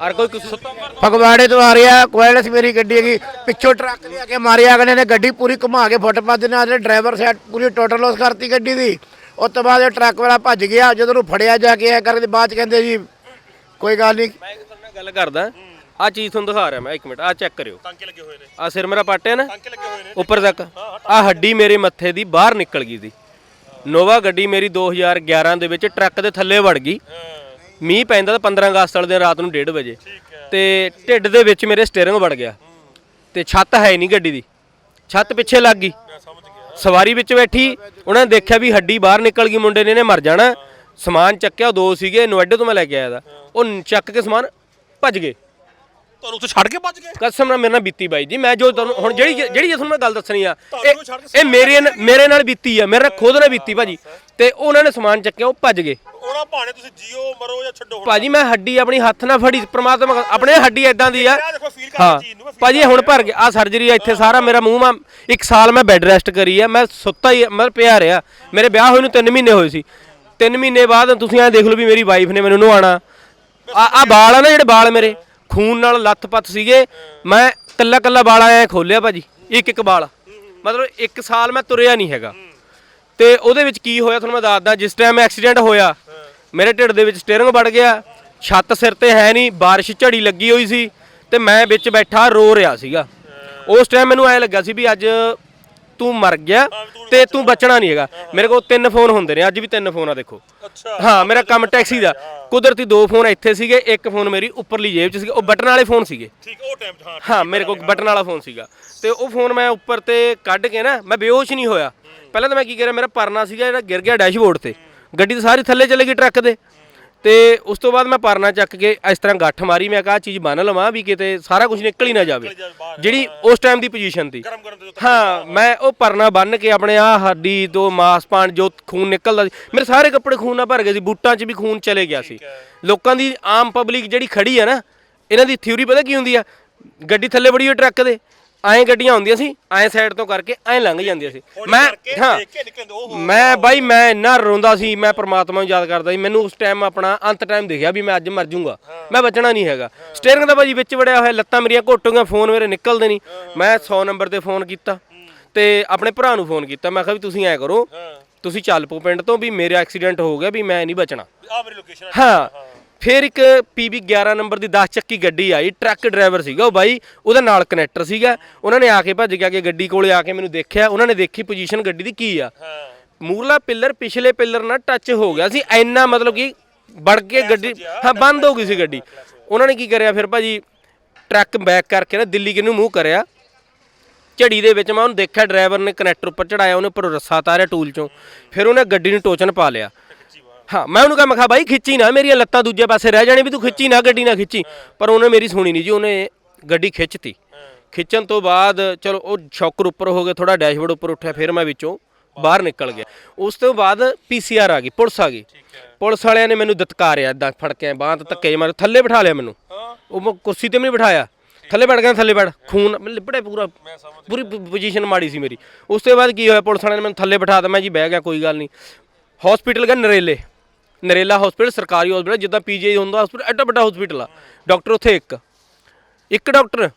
ਹਰ ਕੋਈ ਕਸੂਰ ਫਗਵਾੜੇ ਤੋਂ ਆ ਰਿਹਾ ਕੁਐਲਸ ਮੇਰੀ ਗੱਡੀ ਹੈਗੀ ਪਿੱਛੋਂ ਟਰੱਕ ਲਿਆ ਕੇ ਮਾਰਿਆ ਅਗਲੇ ਨੇ ਗੱਡੀ ਪੂਰੀ ਘੁਮਾ ਕੇ ਫੁੱਟਪਾਥ ਦੇ ਨਾਲ ਡਰਾਈਵਰ ਸਾਈਡ ਪੂਰੀ ਟੋਟਲ ਲੋਸ ਕਰਤੀ ਗੱਡੀ ਦੀ। ਉਸ ਤੋਂ ਬਾਅਦ ਇਹ ਟਰੱਕ ਵਾਲਾ ਭੱਜ ਗਿਆ ਜਦੋਂ ਉਹਨੂੰ ਫੜਿਆ ਜਾ ਕੇ ਐ ਕਰਕੇ ਬਾਅਦ ਚ ਕਹਿੰਦੇ ਜੀ ਕੋਈ ਗੱਲ ਨਹੀਂ ਮੈਂ ਤੁਹਾਡੇ ਨਾਲ ਗੱਲ ਕਰਦਾ। ਆ ਚੀਜ਼ ਤੁਹਾਨੂੰ ਦਿਖਾ ਰਿਹਾ ਮੈਂ ਇੱਕ ਮਿੰਟ ਆ ਚੈੱਕ ਕਰਿਓ। ਟਾਂਕੇ ਲੱਗੇ ਹੋਏ ਨੇ। ਆ ਸਿਰ ਮੇਰਾ ਪੱਟ ਹੈ ਨਾ? ਟਾਂਕੇ ਲੱਗੇ ਹੋਏ ਨੇ। ਉੱਪਰ ਤੱਕ। ਆ ਹੱਡੀ ਮੇਰੇ ਮੱਥੇ ਦੀ ਬਾਹਰ ਨਿਕਲ ਗਈ ਸੀ। ਨੋਵਾ ਗੱਡੀ ਮੇਰੀ 2011 ਦੇ ਵਿੱਚ ਟਰੱਕ ਦੇ ਥੱਲੇ ਵੜ ਗਈ। ਮੀਂਹ ਪੈਂਦਾ ਤਾਂ 15 ਅਗਸਤ ਵਾਲੇ ਦਿਨ ਰਾਤ ਨੂੰ 1:30 ਵਜੇ। ਤੇ ਢਿੱਡ ਦੇ ਵਿੱਚ ਮੇਰੇ ਸਟੀਅਰਿੰਗ ਵੜ ਗਿਆ। ਤੇ ਛੱਤ ਹੈ ਨਹੀਂ ਗੱਡੀ ਦੀ। ਛੱਤ ਪਿੱਛੇ ਲੱਗ ਗਈ। ਸਵਾਰੀ ਵਿੱਚ ਬੈਠੀ। ਉਹਨਾਂ ਨੇ ਦੇਖਿਆ ਵੀ ਹੱਡੀ ਬਾਹਰ ਨਿਕਲ ਗਈ। ਮੁੰਡੇ ਨੇ ਇਹਨੇ ਮਰ ਜਾਣਾ। ਸਮਾਨ ਚੱਕਿਆ। ਦੋ ਸੀਗੇ। ਨੋਇਡੇ ਤੋਂ ਮੈਂ ਲੈ ਕੇ ਆਇਆ ਦਾ ਉਹ ਚੱਕ ਕੇ ਸਮਾਨ ਭੱਜ ਗਏ। ਤੁਹਾਨੂੰ ਉੱਥੇ ਛੱਡ ਕੇ ਭੱਜ ਗਏ? ਕਸਮ ਨਾਲ ਮੇਰੇ ਨਾਲ ਬੀਤੀ ਬਾਈ ਜੀ ਮੈਂ ਜੋ ਤੁਹਾਨੂੰ ਹੁਣ ਜਿਹੜੀ ਜਿਹੜੀ ਤੁਹਾਨੂੰ ਮੈਂ ਗੱਲ ਦੱਸਣੀ ਆ ਤੁਹਾਨੂੰ ਛੱਡ ਇਹ ਇਹ ਮੇਰੇ ਨਾਲ- ਮੇਰੇ ਨਾਲ ਬੀਤੀ ਆ ਮੇਰੇ ਨਾਲ ਖੁਦ ਨਾਲ ਬੀਤੀ ਭਾਜੀ। ਤੇ ਉਹਨਾਂ ਨੇ ਸਮਾਨ ਚੱਕਿਆ ਉਹ ਭੱਜ ਗਏ। ਉਹਨਾਂ ਭਾਣੇ ਤੁਸੀਂ ਜੀਓ ਮਰੋ ਜਾਂ ਛੱਡੋ ਹੁਣ ਭਾਜੀ ਮੈਂ ਹੱਡੀ ਆਪਣੀ ਹੱਥ ਨਾਲ ਫੜੀ ਪ੍ਰਮਾਤਮਾ ਆਪਣੇ ਹੱਡੀ ਐਦਾਂ ਦੀ ਆ। ਆਹ ਦੇਖੋ ਫੀਲ ਕਰ ਹਾਂ। ਚੀਜ਼ ਨੂੰ ਮੈਂ feel ਭਾਜੀ ਹੁਣ ਭਰ ਗਿਆ ਆ ਸਰਜਰੀ ਆ ਇੱਥੇ ਸਾਰਾ ਮੇਰਾ ਮੂੰਹ ਮਾ ਇੱਕ ਸਾਲ ਮੈਂ ਬੈੱਡ ਰੈਸਟ ਕਰੀ ਆ ਮੈਂ ਸੁੱਤਾ ਹੀ ਮਤਲਬ ਪਿਆ ਰਿਹਾ। ਮੇਰੇ ਵਿਆਹ ਹੋਏ ਨੂੰ 3 ਮਹੀਨੇ ਹੋਏ ਸੀ। 3 ਮਹੀਨੇ ਬਾਅਦ ਤੁਸੀਂ ਐਂ ਦੇਖ ਲਓ ਵੀ ਮੇਰੀ ਵਾਈਫ ਨੇ ਮੈਨੂੰ ਨਵਾਣਾ ਆ ਆ ਵਾਲ ਆ। ਨਾ ਜਿਹੜੇ ਵਾਲ ਮੇਰੇ। ਖੂਨ ਨਾਲ ਲੱਥ-ਪੱਥ ਸੀਗੇ, ਮੈਂ ਕੱਲਾ ਕੱਲਾ ਵਾਲ ਆਇਆ ਖੋਲਿਆ ਭਾਜੀ, ਇੱਕ ਇੱਕ ਵਾਲ। ਮਤਲਬ ਇੱਕ ਸਾਲ ਮੈਂ ਤੁਰਿਆ ਨਹੀਂ ਹੈਗਾ। ਤੇ ਉਹਦੇ ਵਿੱਚ ਕੀ ਹੋਇਆ ਤੁਹਾਨੂੰ ਮੈਂ ਦੱਸਦਾ, ਜਿਸ ਟਾਈਮ ਐਕਸੀਡੈਂਟ ਹੋਇਆ, ਮੇਰੇ ਢਿੱਡ ਦੇ ਵਿੱਚ ਸਟੀਅਰਿੰਗ ਵੜ ਗਿਆ, ਛੱਤ ਸਿਰ ਤੇ ਹੈ ਨਹੀਂ, ਬਾਰਿਸ਼ ਝੜੀ ਲੱਗੀ ਹੋਈ ਸੀ, ਤੇ ਮੈਂ ਵਿੱਚ ਬੈਠਾ ਰੋ ਰਿਹਾ ਸੀਗਾ। ਉਸ ਟਾਈਮ ਮੈਨੂੰ ਐ ਲੱਗਾ ਸੀ ਵੀ ਅੱਜ ਤੂੰ ਮਰ ਗਿਆ ਤੇ ਤੂੰ ਬਚਣਾ ਨਹੀਂ ਹੈਗਾ। ਮੇਰੇ ਕੋਲ ਤਿੰਨ ਫੋਨ ਹੁੰਦੇ ਨੇ ਅੱਜ ਵੀ ਤਿੰਨ ਫੋਨ ਆ ਦੇਖੋ। ਅੱਛਾ। ਹਾਂ ਮੇਰਾ ਕੰਮ ਟੈਕਸੀ ਦਾ। ਕੁਦਰਤੀ ਦੋ ਫੋਨ ਇੱਥੇ ਸੀਗੇ ਇੱਕ ਫੋਨ ਮੇਰੀ ਉੱਪਰਲੀ ਜੇਬ 'ਚ ਸੀਗਾ ਉਹ ਬਟਨ ਵਾਲੇ ਫੋਨ ਸੀਗੇ। ਠੀਕ ਉਹ ਟਾਈਮ ਹਾਂ ਹਾਂ ਮੇਰੇ ਕੋਲ ਬਟਨ ਵਾਲਾ ਫੋਨ ਸੀਗਾ। ਤੇ ਉਹ ਫੋਨ ਮੈਂ ਉੱਪਰ ਤੇ ਕੱਢ ਕੇ ਨਾ ਮੈਂ ਬੇਹੋਸ਼ ਨਹੀਂ ਹੋਇਆ। ਪਹਿਲਾਂ ਤਾਂ ਮੈਂ ਕੀ ਕਰਿਆ ਮੇਰਾ ਪਰਨਾ ਸੀਗਾ ਜਿਹੜਾ ਗਿਰ ਗਿਆ ਡੈਸ਼ਬੋਰਡ ਤੇ। ਗੱਡੀ ਤਾਂ ਸਾਰੀ ਥੱਲੇ ਚਲੇ ਗਈ ਟਰੱਕ ਦੇ। ਤੇ ਉਸ ਤੋਂ ਬਾਅਦ ਮੈਂ ਪਰਨਾ ਚੱਕ ਕੇ ਇਸ ਤਰ੍ਹਾਂ ਗੱਠ ਮਾਰੀ ਮੈਂ ਕਿਹਾ ਚੀਜ਼ ਬੰਨ ਲਵਾਂ ਵੀ ਕਿਤੇ ਸਾਰਾ ਕੁਝ ਨਿਕਲ ਹੀ ਨਾ ਜਾਵੇ। ਜਿਹੜੀ ਉਸ ਟਾਈਮ ਦੀ ਪੋਜੀਸ਼ਨ ਸੀ। ਹਾਂ ਮੈਂ ਉਹ ਪਰਨਾ ਬੰਨ ਕੇ ਆਪਣੇ ਆ ਹੱਡੀ ਤੋਂ ਮਾਸ ਪਾਣ ਜੋ ਖੂਨ ਨਿਕਲਦਾ ਸੀ ਮੇਰੇ ਸਾਰੇ ਕੱਪੜੇ ਖੂਨ ਨਾਲ ਭਰ ਗਏ ਸੀ ਬੂਟਾਂ 'ਚ ਵੀ ਖੂਨ ਚਲੇ ਗਿਆ ਸੀ। ਲੋਕਾਂ ਦੀ ਆਮ ਪਬਲਿਕ ਜਿਹੜੀ ਖੜੀ ਆ ਨਾ ਇਹਨਾਂ ਦੀ ਥਿਊਰੀ ਪਤਾ ਕੀ ਹੁੰਦੀ ਆ? ਗੱਡੀ ਥੱਲੇ ਬੜੀ ਹੋਈ ਟਰੱਕ ਦੇ। ਐਂ ਗੱਡੀਆਂ ਹੁੰਦੀਆਂ ਸੀ ਐਂ ਸਾਈਡ ਤੋਂ ਕਰਕੇ ਐਂ ਲੰਘ ਜਾਂਦੀਆਂ ਸੀ। ਮੈਂ ਹਾਂ ਮੈਂ ਬਾਈ ਮੈਂ ਇੰਨਾ ਰੋਂਦਾ ਸੀ ਮੈਂ ਪ੍ਰਮਾਤਮਾ ਨੂੰ ਯਾਦ ਕਰਦਾ ਸੀ ਮੈਨੂੰ ਉਸ ਟਾਈਮ ਆਪਣਾ ਅੰਤ ਟਾਈਮ ਦਿਖਿਆ ਵੀ ਮੈਂ ਅੱਜ ਮਰ ਜਾਊਂਗਾ। ਮੈਂ ਬਚਣਾ ਨਹੀਂ ਹੈਗਾ। ਸਟੀਅਰਿੰਗ ਦਾ ਭਾਜੀ ਵਿੱਚ ਵੜਿਆ ਹੋਇਆ ਲੱਤਾਂ ਮੇਰੀਆਂ ਘੁੱਟ ਗਈਆਂ ਫੋਨ ਮੇਰੇ ਨਿਕਲਦੇ ਨਹੀਂ। ਮੈਂ 100 ਨੰਬਰ ਤੇ ਫੋਨ ਕੀਤਾ ਤੇ ਆਪਣੇ ਭਰਾ ਨੂੰ ਫੋਨ ਕੀਤਾ। ਮੈਂ ਕਿਹਾ ਵੀ ਤੁਸੀਂ ਐ ਕਰੋ ਤੁਸੀਂ ਚੱਲ ਪੋ ਪਿੰਡ ਤੋਂ ਵੀ ਮੇਰਾ ਐਕਸੀਡੈਂਟ ਹੋ ਗਿਆ ਵੀ ਮੈਂ ਨਹੀਂ ਬਚਣਾ। ਆ ਮੇਰੀ ਲੋਕੇਸ਼ਨ ਹਾਂ। ਫਿਰ ਇੱਕ PB 11 ਨੰਬਰ ਦੀ 10 ਚੱਕੀ ਗੱਡੀ ਆਈ ਟਰੱਕ ਡਰਾਈਵਰ ਸੀਗਾ ਉਹ ਬਾਈ ਉਹਦੇ ਨਾਲ ਕਨੈਕਟਰ ਸੀਗਾ। ਉਹਨਾਂ ਨੇ ਆ ਕੇ ਭੱਜ ਕੇ ਆ ਕੇ ਗੱਡੀ ਕੋਲੇ ਆ ਕੇ ਮੈਨੂੰ ਦੇਖਿਆ। ਉਹਨਾਂ ਨੇ ਦੇਖੀ ਪੋਜੀਸ਼ਨ ਗੱਡੀ ਦੀ ਕੀ ਆ। ਮੂਰਲਾ ਪਿੱਲਰ ਪਿਛਲੇ ਪਿੱਲਰ ਨਾਲ ਟੱਚ ਹੋ ਗਿਆ ਸੀ ਇੰਨਾ ਮਤਲਬ ਕਿ ਵੜ ਕੇ ਗੱਡੀ ਹਾਂ ਬੰਦ ਹੋ ਗਈ ਸੀ ਗੱਡੀ। ਉਹਨਾਂ ਨੇ ਕੀ ਕਰਿਆ ਫਿਰ ਭਾਜੀ ਟਰੱਕ ਬੈਕ ਕਰਕੇ ਨਾ ਦਿੱਲੀ ਕਿਨੂੰ ਮੂੰਹ ਕਰਿਆ। ਝੜੀ ਦੇ ਵਿੱਚ ਮੈਂ ਉਹਨੂੰ ਦੇਖਿਆ ਡਰਾਈਵਰ ਨੇ ਕਨੈਕਟਰ ਉੱਪਰ ਚੜਾਇਆ ਉਹਨੇ ਉੱਪਰ ਰੱਸਾ ਤਾਰਿਆ ਟੂਲ ਚੋਂ। ਫਿਰ ਉਹਨੇ ਗੱਡੀ ਨੂੰ ਟੋਚਨ ਪਾ ਲਿਆ। ਹਾਂ ਮੈਂ ਉਹਨੂੰ ਕਿਹਾ ਮੈਂ ਕਿਹਾ ਬਾਈ ਖਿੱਚੀ ਨਾ ਮੇਰੀਆਂ ਲੱਤਾਂ ਦੂਜੇ ਪਾਸੇ ਰਹਿ ਜਾਣੀ ਵੀ ਤੂੰ ਖਿੱਚੀ ਨਾ ਗੱਡੀ ਨਾ ਖਿੱਚੀ। ਪਰ ਉਹਨੇ ਮੇਰੀ ਸੁਣੀ ਨਹੀਂ ਜੀ ਉਹਨੇ ਗੱਡੀ ਖਿੱਚਤੀ। ਖਿੱਚਣ ਤੋਂ ਬਾਅਦ ਚਲੋ ਉਹ ਸ਼ੌਕਰ ਉੱਪਰ ਹੋ ਗਿਆ ਥੋੜਾ ਡੈਸ਼ਬੋਰਡ ਉੱਪਰ ਉੱਠਿਆ ਫਿਰ ਮੈਂ ਵਿੱਚੋਂ ਬਾਹਰ ਨਿਕਲ ਗਿਆ। ਉਸ ਤੋਂ ਬਾਅਦ ਪੀਸੀਆਰ ਆ ਗਈ ਪੁਲਿਸ ਆ ਗਈ। ਪੁਲਿਸ ਵਾਲਿਆਂ ਨੇ ਮੈਨੂੰ ਦਤਕਾਰਿਆ ਇਦਾਂ ਫੜ ਕੇ ਬਾਂਹ ਤੇ ਧੱਕੇ ਮਾਰੇ ਥੱਲੇ ਬਿਠਾ ਲਿਆ ਮੈਨੂੰ। ਉਹ ਮੈਂ ਕੁਰਸੀ ਤੇ ਵੀ ਨਹੀਂ ਬਿਠਾਇਆ। ਥੱਲੇ ਬੈਠ ਗਿਆ ਥੱਲੇ ਬੈਠ। ਖੂਨ ਮੈਂ ਲਿਬੜੇ ਪੂਰਾ ਪੂਰੀ ਪੋਜੀਸ਼ਨ ਮਾੜੀ ਸੀ ਮੇਰੀ। ਉਸ ਤੋਂ ਬਾਅਦ ਕੀ ਹੋਇਆ ਪੁਲਿਸ ਵਾਲਿਆਂ ਨੇ ਮੈਨੂੰ ਥੱਲੇ ਬਿਠਾ ਦਿੱਤਾ ਮੈਂ ਜੀ ਬਹਿ ਗਿਆ ਕੋਈ ਗੱਲ ਨਹੀਂ। ਹਸਪੀਟਲ ਗਿਆ ਨਰੇਲੇ। ਨਰੇਲਾ ਹਸਪੀਟਲ ਸਰਕਾਰੀ ਹਸਪੀਟਲ ਜਿੱਦਾਂ ਪੀਜੀਆਈ ਹੁੰਦਾ ਹਸਪੀਟਲ ਐਡਾ ਵੱਡਾ ਹਸਪੀਟਲ ਆ। ਡਾਕਟਰ ਉੱਥੇ ਇੱਕ। ਇੱਕ ਡਾਕਟਰ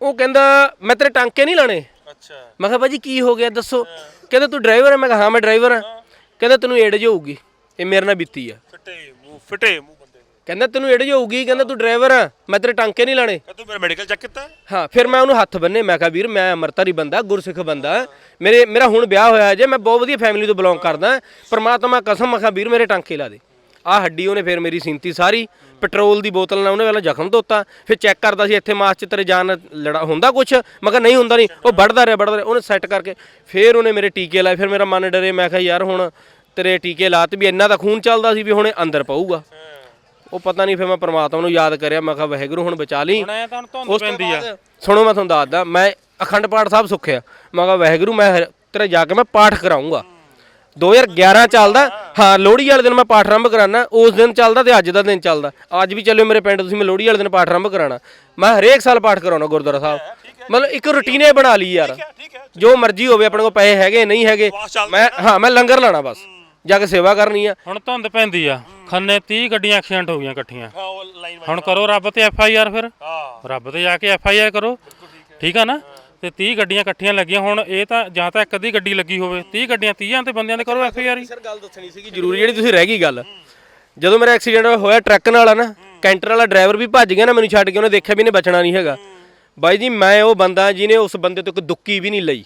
ਉਹ ਕਹਿੰਦਾ ਮੈਂ ਤੇਰੇ ਟਾਂਕੇ ਨਹੀਂ ਲਾਣੇ ਅੱਛਾ। ਮੈਂ ਕਿਹਾ ਭਾਜੀ ਕੀ ਹੋ ਗਿਆ? ਦੱਸੋ। ਕਹਿੰਦਾ ਤੂੰ ਡਰਾਈਵਰ ਹੈ ਮੈਂ ਕਿਹਾ ਹਾਂ ਮੈਂ ਡਰਾਈਵਰ ਹਾਂ। ਕਹਿੰਦਾ ਤੈਨੂੰ ਏਡ ਹੋਊਗੀ। ਇਹ ਮੇਰੇ ਨਾਲ ਬੀਤੀ ਆ। ਫਿੱਟੇ ਮੂੰਹ ਫਿੱਟੇ ਮੂੰਹ। ਕਹਿੰਦਾ ਤੈਨੂੰ ਏਡ ਹੋਊਗੀ? ਕਹਿੰਦਾ ਤੂੰ ਡਰਾਈਵਰ ਆ ਮੈਂ ਤੇਰੇ ਟਾਂਕੇ ਨਹੀਂ ਲਾਣੇ ਤੂੰ ਮੇਰਾ ਮੈਡੀਕਲ ਚੈੱਕ ਕੀਤਾ? ਹਾਂ ਫਿਰ ਮੈਂ ਉਹਨੂੰ ਹੱਥ ਬੰਨੇ ਮੈਂ ਕਿਹਾ ਵੀਰ ਮੈਂ ਅਮਰਤਾਰੀ ਬੰਦਾ ਗੁਰਸਿੱਖ ਬੰਦਾ। ਮੇਰੇ ਮੇਰਾ ਹੁਣ ਵਿਆਹ ਹੋਇਆ ਜੇ ਮੈਂ ਬਹੁਤ ਵਧੀਆ ਫੈਮਿਲੀ ਤੋਂ ਬਿਲੋਂਗ ਕਰਦਾ। ਪਰਮਾਤਮਾ ਕਸਮ ਮੈਂ ਕਿਹਾ ਵੀਰ ਮੇਰੇ ਟਾਂਕੇ ਲਾ ਦੇ। ਆਹ ਹੱਡੀ ਉਹਨੇ ਫਿਰ ਮੇਰੀ ਸਿੰਤੀ ਸਾਰੀ। ਪੈਟਰੋਲ ਦੀ ਬੋਤਲ ਨਾਲ ਉਹਨੇ ਪਹਿਲਾਂ ਜ਼ਖਮ ਧੋਤਾ। ਫਿਰ ਚੈੱਕ ਕਰਦਾ ਸੀ ਇੱਥੇ ਮਾਸ ਚ ਤੇਰੇ ਜਾਨ ਨਾਲ ਲੜਾ ਹੁੰਦਾ ਕੁਛ? ਮੈਂ ਕਿਹਾ ਨਹੀਂ ਹੁੰਦਾ ਨਹੀਂ। ਉਹ ਵੱਢਦਾ ਰਿਹਾ ਵੱਢਦਾ ਰਿਹਾ। ਉਹਨੇ ਸੈੱਟ ਕਰਕੇ ਫਿਰ ਉਹਨੇ ਮੇਰੇ ਟੀਕੇ ਲਾਏ। ਫਿਰ ਮੇਰਾ ਮਨ ਡਰੇ। ਮੈਂ ਕਿਹਾ ਯਾਰ ਹੁਣ ਤੇਰੇ ਟੀਕੇ ਲਾਤ ਵੀ ਇੰਨਾ ਤਾਂ ਖੂਨ ਚੱਲਦਾ ਸੀ ਵੀ ਹੁਣ ਅੰਦਰ ਪਊਗਾ। ਉਹ ਪਤਾ ਨਹੀਂ ਫਿਰ ਮੈਂ ਪ੍ਰਮਾਤਮਾ ਨੂੰ ਯਾਦ ਕਰਿਆ ਮੈਂ ਕਿਹਾ ਵਾਹਿਗੁਰੂ ਹੁਣ ਬਚਾ ਲਈ। ਹੁਣ ਐ ਤਾਂ ਧੁੰਦ ਉਸ ਤੋਂ ਪੈਂਦੀ ਆ। ਬਾਅਦ ਸੁਣੋ ਮੈਂ ਤੁਹਾਨੂੰ ਦੱਸਦਾ ਮੈਂ ਅਖੰਡ ਪਾਠ ਸਾਹਿਬ ਸੁੱਖਿਆ। ਮੈਂ ਕਿਹਾ ਵਾਹਿਗੁਰੂ ਮੈਂ ਤੇਰੇ ਜਾ ਕੇ ਮੈਂ ਪਾਠ ਕਰਾਉਂਗਾ 2011 ਚੱਲਦਾ ਹਾਂ ਲੋਹੜੀ ਵਾਲੇ ਦਿਨ ਮੈਂ ਪਾਠ ਆਰੰਭ ਕਰਾਣਾ ਉਸ ਦਿਨ ਚੱਲਦਾ ਤੇ ਅੱਜ ਦਾ ਦਿਨ ਚੱਲਦਾ। ਅੱਜ ਵੀ ਚੱਲਿਓ ਮੇਰੇ ਪਿੰਡ ਤੁਸੀਂ ਮੈਂ ਲੋਹੜੀ ਵਾਲੇ ਦਿਨ ਪਾਠ ਆਰੰਭ ਕਰਾਣਾ। ਮੈਂ ਹਰੇਕ ਸਾਲ ਪਾਠ ਕਰਾਉਣਾ ਗੁਰਦੁਆਰਾ ਸਾਹਿਬ। ਮਤਲਬ ਇੱਕ ਰੁਟੀਨੇ ਬਣਾ ਲਈ ਯਾਰ। ਜੋ ਮਰਜ਼ੀ ਹੋਵੇ ਆਪਣੇ ਕੋਲ ਪੈਸੇ ਹੈਗੇ ਨਹੀਂ ਹੈਗੇ ਮੈਂ ਹਾਂ ਮੈਂ ਲੰਗਰ ਲਾਣਾ ਬਸ। ਜਾ ਕੇ ਸੇਵਾ ਕਰਨੀ ਆ। ਹੁਣ ਧੁੰਦ ਪੈਂਦੀ ਆ। ਖੰਨੇ 30 ਗੱਡੀਆਂ ਐਕਸੀਡੈਂਟ ਹੋ ਗਈਆਂ ਇਕੱਠੀਆਂ। ਹੁਣ ਕਰੋ ਰੱਬ ਤੇ ਐਫ ਆਈ ਆਰ ਫਿਰ। ਹਾਂ। ਰੱਬ ਤੇ ਜਾ ਕੇ ਐਫ ਆਈ ਆਰ ਕਰੋ। ਠੀਕ ਆ ਨਾ? ਤੇ 30 ਗੱਡੀਆਂ ਇਕੱਠੀਆਂ ਲੱਗੀਆਂ। ਹੁਣ ਇਹ ਤਾਂ ਜਾਂ ਤਾਂ ਇੱਕ ਅੱਧੀ ਗੱਡੀ ਲੱਗੀ ਹੋਵੇ। 30 ਗੱਡੀਆਂ 30ਾਂ ਤੇ ਬੰਦਿਆਂ ਦੇ ਕਰੋ ਐਫ ਆਈ ਆਰ ਸਰ ਗੱਲ ਦੱਸਣੀ ਸੀਗੀ ਜ਼ਰੂਰੀ ਜਿਹੜੀ ਤੁਸੀਂ ਰਹਿ ਗਈ ਗੱਲ। ਜਦੋਂ ਮੇਰਾ ਐਕਸੀਡੈਂਟ ਹੋਇਆ ਟਰੱਕ ਨਾਲ ਆ ਨਾ ਕੈਂਟਰ ਵਾਲਾ ਡਰਾਈਵਰ ਵੀ ਭੱਜ ਗਿਆ ਨਾ ਮੈਨੂੰ ਛੱਡ ਕੇ ਉਹਨੇ ਦੇਖਿਆ ਵੀ ਇਹਨੇ ਬਚਣਾ ਨਹੀਂ ਹੈਗਾ। ਬਾਈ ਜੀ ਮੈਂ ਉਹ ਬੰਦਾ ਜਿਹਨੇ ਉਸ ਬੰਦੇ ਤੋਂ ਇੱਕ ਦੁੱਕੀ ਵੀ ਨਹੀਂ ਲਈ।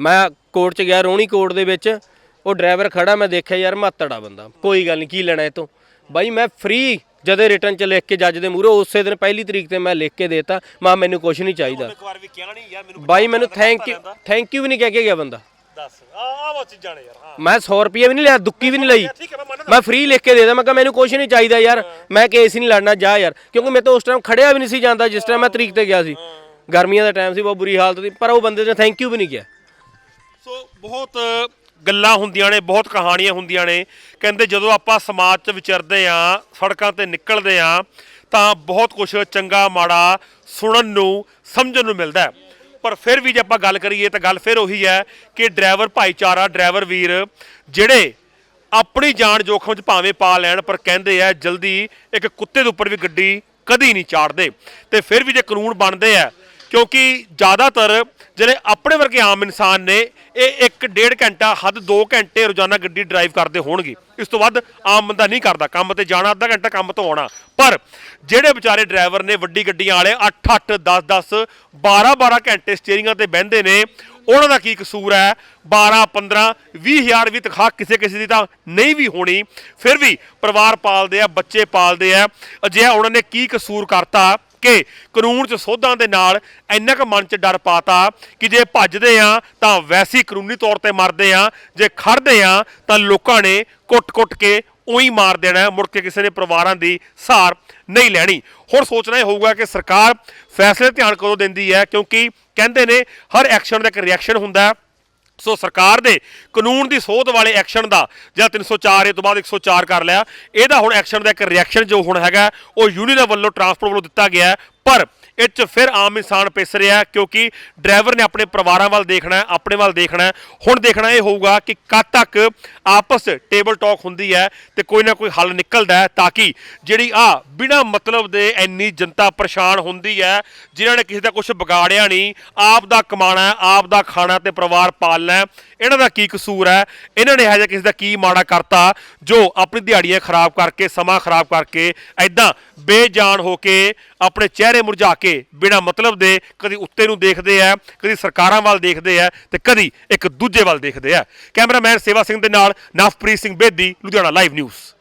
ਮੈਂ ਕੋਰਟ 'ਚ ਗਿਆ ਰੋਣੀ ਕੋਰਟ ਦੇ ਵਿੱਚ। ਉਹ ਡਰਾਈਵਰ ਖੜਾ ਮੈਂ ਦੇਖਿਆ ਯਾਰ ਮਾਤੜਾ ਬੰਦਾ। ਕੋਈ ਗੱਲ ਨਹੀਂ ਕੀ ਲੈਣਾ ਇਹ ਤੋਂ? ਬਾਈ ਮੈਂ ਫ੍ਰੀ ਜਦੇ ਰਿਟਰਨ 'ਚ ਲਿਖ ਕੇ ਜੱਜ ਦੇ ਮੂਹਰੇ ਉਸੇ ਦਿਨ ਪਹਿਲੀ ਤਰੀਕ ਤੇ ਮੈਂ ਲਿਖ ਕੇ ਦੇਤਾ। ਮਾਂ ਮੈਨੂੰ ਕੁਝ ਨਹੀਂ ਚਾਹੀਦਾ। ਇੱਕ ਵਾਰ ਵੀ ਕਿਹਾ ਨਹੀਂ ਯਾਰ ਮੈਨੂੰ ਬਾਈ ਮੈਨੂੰ ਥੈਂਕ ਯੂ ਥੈਂਕ ਯੂ ਵੀ ਨਹੀਂ ਕਹਿ ਕੇ ਗਿਆ ਬੰਦਾ। ਦੱਸ ਆ ਆ ਬਹੁਤ ਚੀਜ਼ਾਂ ਨੇ ਯਾਰ ਹਾਂ। ਮੈਂ 100 ਰੁਪਏ ਵੀ ਨਹੀਂ ਲਿਆ ਦੁੱਕੀ ਵੀ ਨਹੀਂ ਲਈ। ਠੀਕ ਹੈ ਮੈਂ ਮੰਨਦਾ। ਮੈਂ ਫ੍ਰੀ ਲਿਖ ਕੇ ਦੇ ਦਾਂ ਮੈਂ ਕਿਹਾ ਮੈਨੂੰ ਕੁਝ ਨਹੀਂ ਚਾਹੀਦਾ ਯਾਰ ਮੈਂ ਕੇਸ ਹੀ ਨਹੀਂ ਲੜਨਾ ਜਾ ਯਾਰ। ਕਿਉਂਕਿ ਮੈਂ ਤਾਂ ਉਸ ਟਾਈਮ ਖੜਿਆ ਵੀ ਨਹੀਂ ਸੀ ਜਾਂਦਾ ਜਿਸ ਟਾਈਮ ਮੈਂ ਤਰੀਕ ਤੇ ਗਿਆ ਸੀ। ਗਰਮੀਆਂ ਦਾ ਟਾਈਮ ਸੀ ਬਹੁਤ ਬੁਰੀ ਹਾਲਤ ਸੀ ਪਰ ਉਹ ਬੰਦੇ ਨੇ ਥੈਂਕ ਯੂ ਵੀ ਨਹੀਂ ਕਿਹਾ। ਸੋ ਬਹੁਤ ਗੱਲਾਂ ਹੁੰਦੀਆਂ ਨੇ, ਬਹੁਤ ਕਹਾਣੀਆਂ ਹੁੰਦੀਆਂ ਨੇ। ਕਹਿੰਦੇ ਜਦੋਂ ਆਪਾਂ ਸਮਾਜ 'ਚ ਵਿਚਰਦੇ ਆ ਸੜਕਾਂ ਤੇ ਨਿਕਲਦੇ ਆ ਤਾਂ ਬਹੁਤ ਕੁਝ ਚੰਗਾ, ਮਾੜਾ ਸੁਣਨ ਨੂੰ, ਸਮਝਣ ਨੂੰ ਮਿਲਦਾ ਹੈ। ਪਰ ਫਿਰ ਵੀ ਜੇ ਆਪਾਂ ਗੱਲ ਕਰੀਏ, ਤਾਂ ਗੱਲ ਫਿਰ ਉਹੀ ਹੈ ਕਿ ਡਰਾਈਵਰ ਭਾਈਚਾਰਾ, ਡਰਾਈਵਰ ਵੀਰ, ਜਿਹੜੇ ਆਪਣੀ ਜਾਨ ਜੋਖਮ 'ਚ ਭਾਵੇਂ ਪਾ ਲੈਣ, ਪਰ ਕਹਿੰਦੇ ਆ, ਜਲਦੀ ਇੱਕ ਕੁੱਤੇ ਦੇ ਉੱਪਰ ਵੀ ਗੱਡੀ ਕਦੀ ਨਹੀਂ ਚਾੜਦੇ। ਤੇ ਫਿਰ ਵੀ ਜੇ ਕਾਨੂੰਨ ਬਣਦੇ ਆ, ਕਿਉਂਕਿ ਜ਼ਿਆਦਾਤਰ ਜਿਹੜੇ ਆਪਣੇ ਵਰਗੇ ਆਮ ਇਨਸਾਨ ਨੇ, ਇਹ 1.5 ਘੰਟਾ, ਹੱਦ 2 ਘੰਟੇ ਰੋਜ਼ਾਨਾ ਗੱਡੀ ਡਰਾਈਵ ਕਰਦੇ ਹੋਣਗੇ। ਇਸ ਤੋਂ ਵੱਧ ਆਮ ਬੰਦਾ ਨਹੀਂ ਕਰਦਾ ਕੰਮ ਤੇ ਜਾਣਾ, ਅੱਧਾ ਘੰਟਾ ਕੰਮ ਤੋਂ ਆਉਣਾ। ਪਰ ਜਿਹੜੇ ਵਿਚਾਰੇ ਡਰਾਈਵਰ ਨੇ, ਵੱਡੀ ਗੱਡੀਆਂ ਵਾਲੇ 8 8 10 10 12 12 ਘੰਟੇ ਸਟੀਅਰਿੰਗਾਂ ਤੇ ਬਹਿੰਦੇ ਨੇ, ਉਹਨਾਂ ਦਾ ਕੀ ਕਸੂਰ ਹੈ? 12 15 20 ਹਜ਼ਾਰ ਵੀ ਤਨਖਾਹ ਕਿਸੇ ਕਿਸੇ ਦੀ ਤਾਂ ਨਹੀਂ ਵੀ ਹੋਣੀ। ਫਿਰ ਵੀ ਪਰਿਵਾਰ ਪਾਲਦੇ ਆ, ਬੱਚੇ ਪਾਲਦੇ ਆ। ਅਜਿਹਾ ਉਹਨਾਂ ਨੇ ਕੀ ਕਸੂਰ ਕਰਤਾ? ਕਿ ਕਾਨੂੰਨ 'ਚ ਸੋਧਾਂ ਦੇ ਨਾਲ ਇੰਨਾ ਕੁ ਮਨ 'ਚ ਡਰ ਪਾਤਾ ਕਿ ਜੇ ਭੱਜਦੇ ਆ ਤਾਂ ਵੈਸੇ ਕਾਨੂੰਨੀ ਤੌਰ ਤੇ ਮਰਦੇ ਆ, ਜੇ ਖੜਦੇ ਆ ਤਾਂ ਲੋਕਾਂ ਨੇ ਕੁੱਟ-ਕੁੱਟ ਕੇ ਉਹੀ ਮਾਰ ਦੇਣਾ, ਮੁੜ ਕੇ ਕਿਸੇ ਨੇ ਪਰਿਵਾਰਾਂ ਦੀ ਸਹਾਰ ਨਹੀਂ ਲੈਣੀ। ਹੁਣ ਸੋਚਣਾ ਇਹ ਹੋਊਗਾ ਕਿ ਸਰਕਾਰ ਫੈਸਲੇ ਧਿਆਨ ਕਦੋਂ ਦਿੰਦੀ ਹੈ, ਕਿਉਂਕਿ ਕਹਿੰਦੇ ਨੇ ਹਰ ਐਕਸ਼ਨ ਦਾ ਇੱਕ ਰਿਐਕਸ਼ਨ ਹੁੰਦਾ ਹੈ। ਸੋ ਸਰਕਾਰ ਦੇ ਕਾਨੂੰਨ ਦੀ ਸੋਧ ਵਾਲੇ ਐਕਸ਼ਨ ਦਾ ਜਾਂ 304 ਇਹ ਤੋਂ ਬਾਅਦ 104 ਕਰ ਲਿਆ। ਇਹਦਾ ਹੁਣ ਐਕਸ਼ਨ ਦਾ ਇੱਕ ਰਿਐਕਸ਼ਨ ਜੋ ਹੁਣ ਹੈਗਾ, ਉਹ ਯੂਨੀਅਨ ਵੱਲੋਂ ਟਰਾਂਸਪੋਰਟ ਵੱਲੋਂ ਦਿੱਤਾ ਗਿਆ ਪਰ ਇਹ 'ਚ ਫਿਰ ਆਮ ਇਨਸਾਨ ਪਿਸ ਰਿਹਾ ਕਿਉਂਕਿ ਡਰਾਈਵਰ ਨੇ ਆਪਣੇ ਪਰਿਵਾਰਾਂ ਵੱਲ ਦੇਖਣਾ ਆਪਣੇ ਵੱਲ ਦੇਖਣਾ ਹੁਣ ਦੇਖਣਾ ਇਹ ਹੋਊਗਾ ਕਿ ਕਦ ਤੱਕ ਆਪਸ ਟੇਬਲ ਟਾਕ ਹੁੰਦੀ ਹੈ ਤੇ ਕੋਈ ਨਾ ਕੋਈ ਹੱਲ ਨਿਕਲਦਾ ਤਾਂ ਕਿ ਜਿਹੜੀ ਆ ਬਿਨਾ ਮਤਲਬ ਦੇ ਇੰਨੀ ਜਨਤਾ ਪਰੇਸ਼ਾਨ ਹੁੰਦੀ ਹੈ, ਜਿਨ੍ਹਾਂ ਨੇ ਕਿਸੇ ਦਾ ਕੁਝ ਵਿਗਾੜਿਆ ਨਹੀਂ, ਆਪ ਦਾ ਕਮਾਣਾ ਆਪ ਦਾ ਖਾਣਾ ਤੇ ਪਰਿਵਾਰ ਪਾਲਣਾ ਇਹਨਾਂ ਦਾ ਕੀ ਕਸੂਰ ਹੈ? ਇਹਨਾਂ ਨੇ ਹਜੇ ਕਿਸੇ ਦਾ ਕੀ ਮਾੜਾ ਕਰਤਾ ਜੋ ਆਪਣੀ ਦਿਹਾੜੀਆਂ ਖਰਾਬ ਕਰਕੇ, ਸਮਾਂ ਖਰਾਬ ਕਰਕੇ ਐਦਾਂ ਬੇਜਾਨ ਹੋ ਕੇ ਆਪਣੇ ਚਿਹਰੇ ਮੁਰਝਾ ਕੇ ਬਿਨਾਂ ਮਤਲਬ ਦੇ ਕਦੀ ਉੱਤੇ ਨੂੰ ਦੇਖਦੇ ਆ, ਕਦੀ ਸਰਕਾਰਾਂ ਵੱਲ ਦੇਖਦੇ ਆ ਤੇ ਕਦੀ ਇੱਕ ਦੂਜੇ ਵੱਲ ਦੇਖਦੇ ਆ। ਕੈਮਰਾਮੈਨ ਸੇਵਾ ਸਿੰਘ ਦੇ ਨਾਲ ਨਵਪ੍ਰੀਤ ਸਿੰਘ ਬੇਦੀ, ਲੁਧਿਆਣਾ ਲਾਈਵ ਨਿਊਜ਼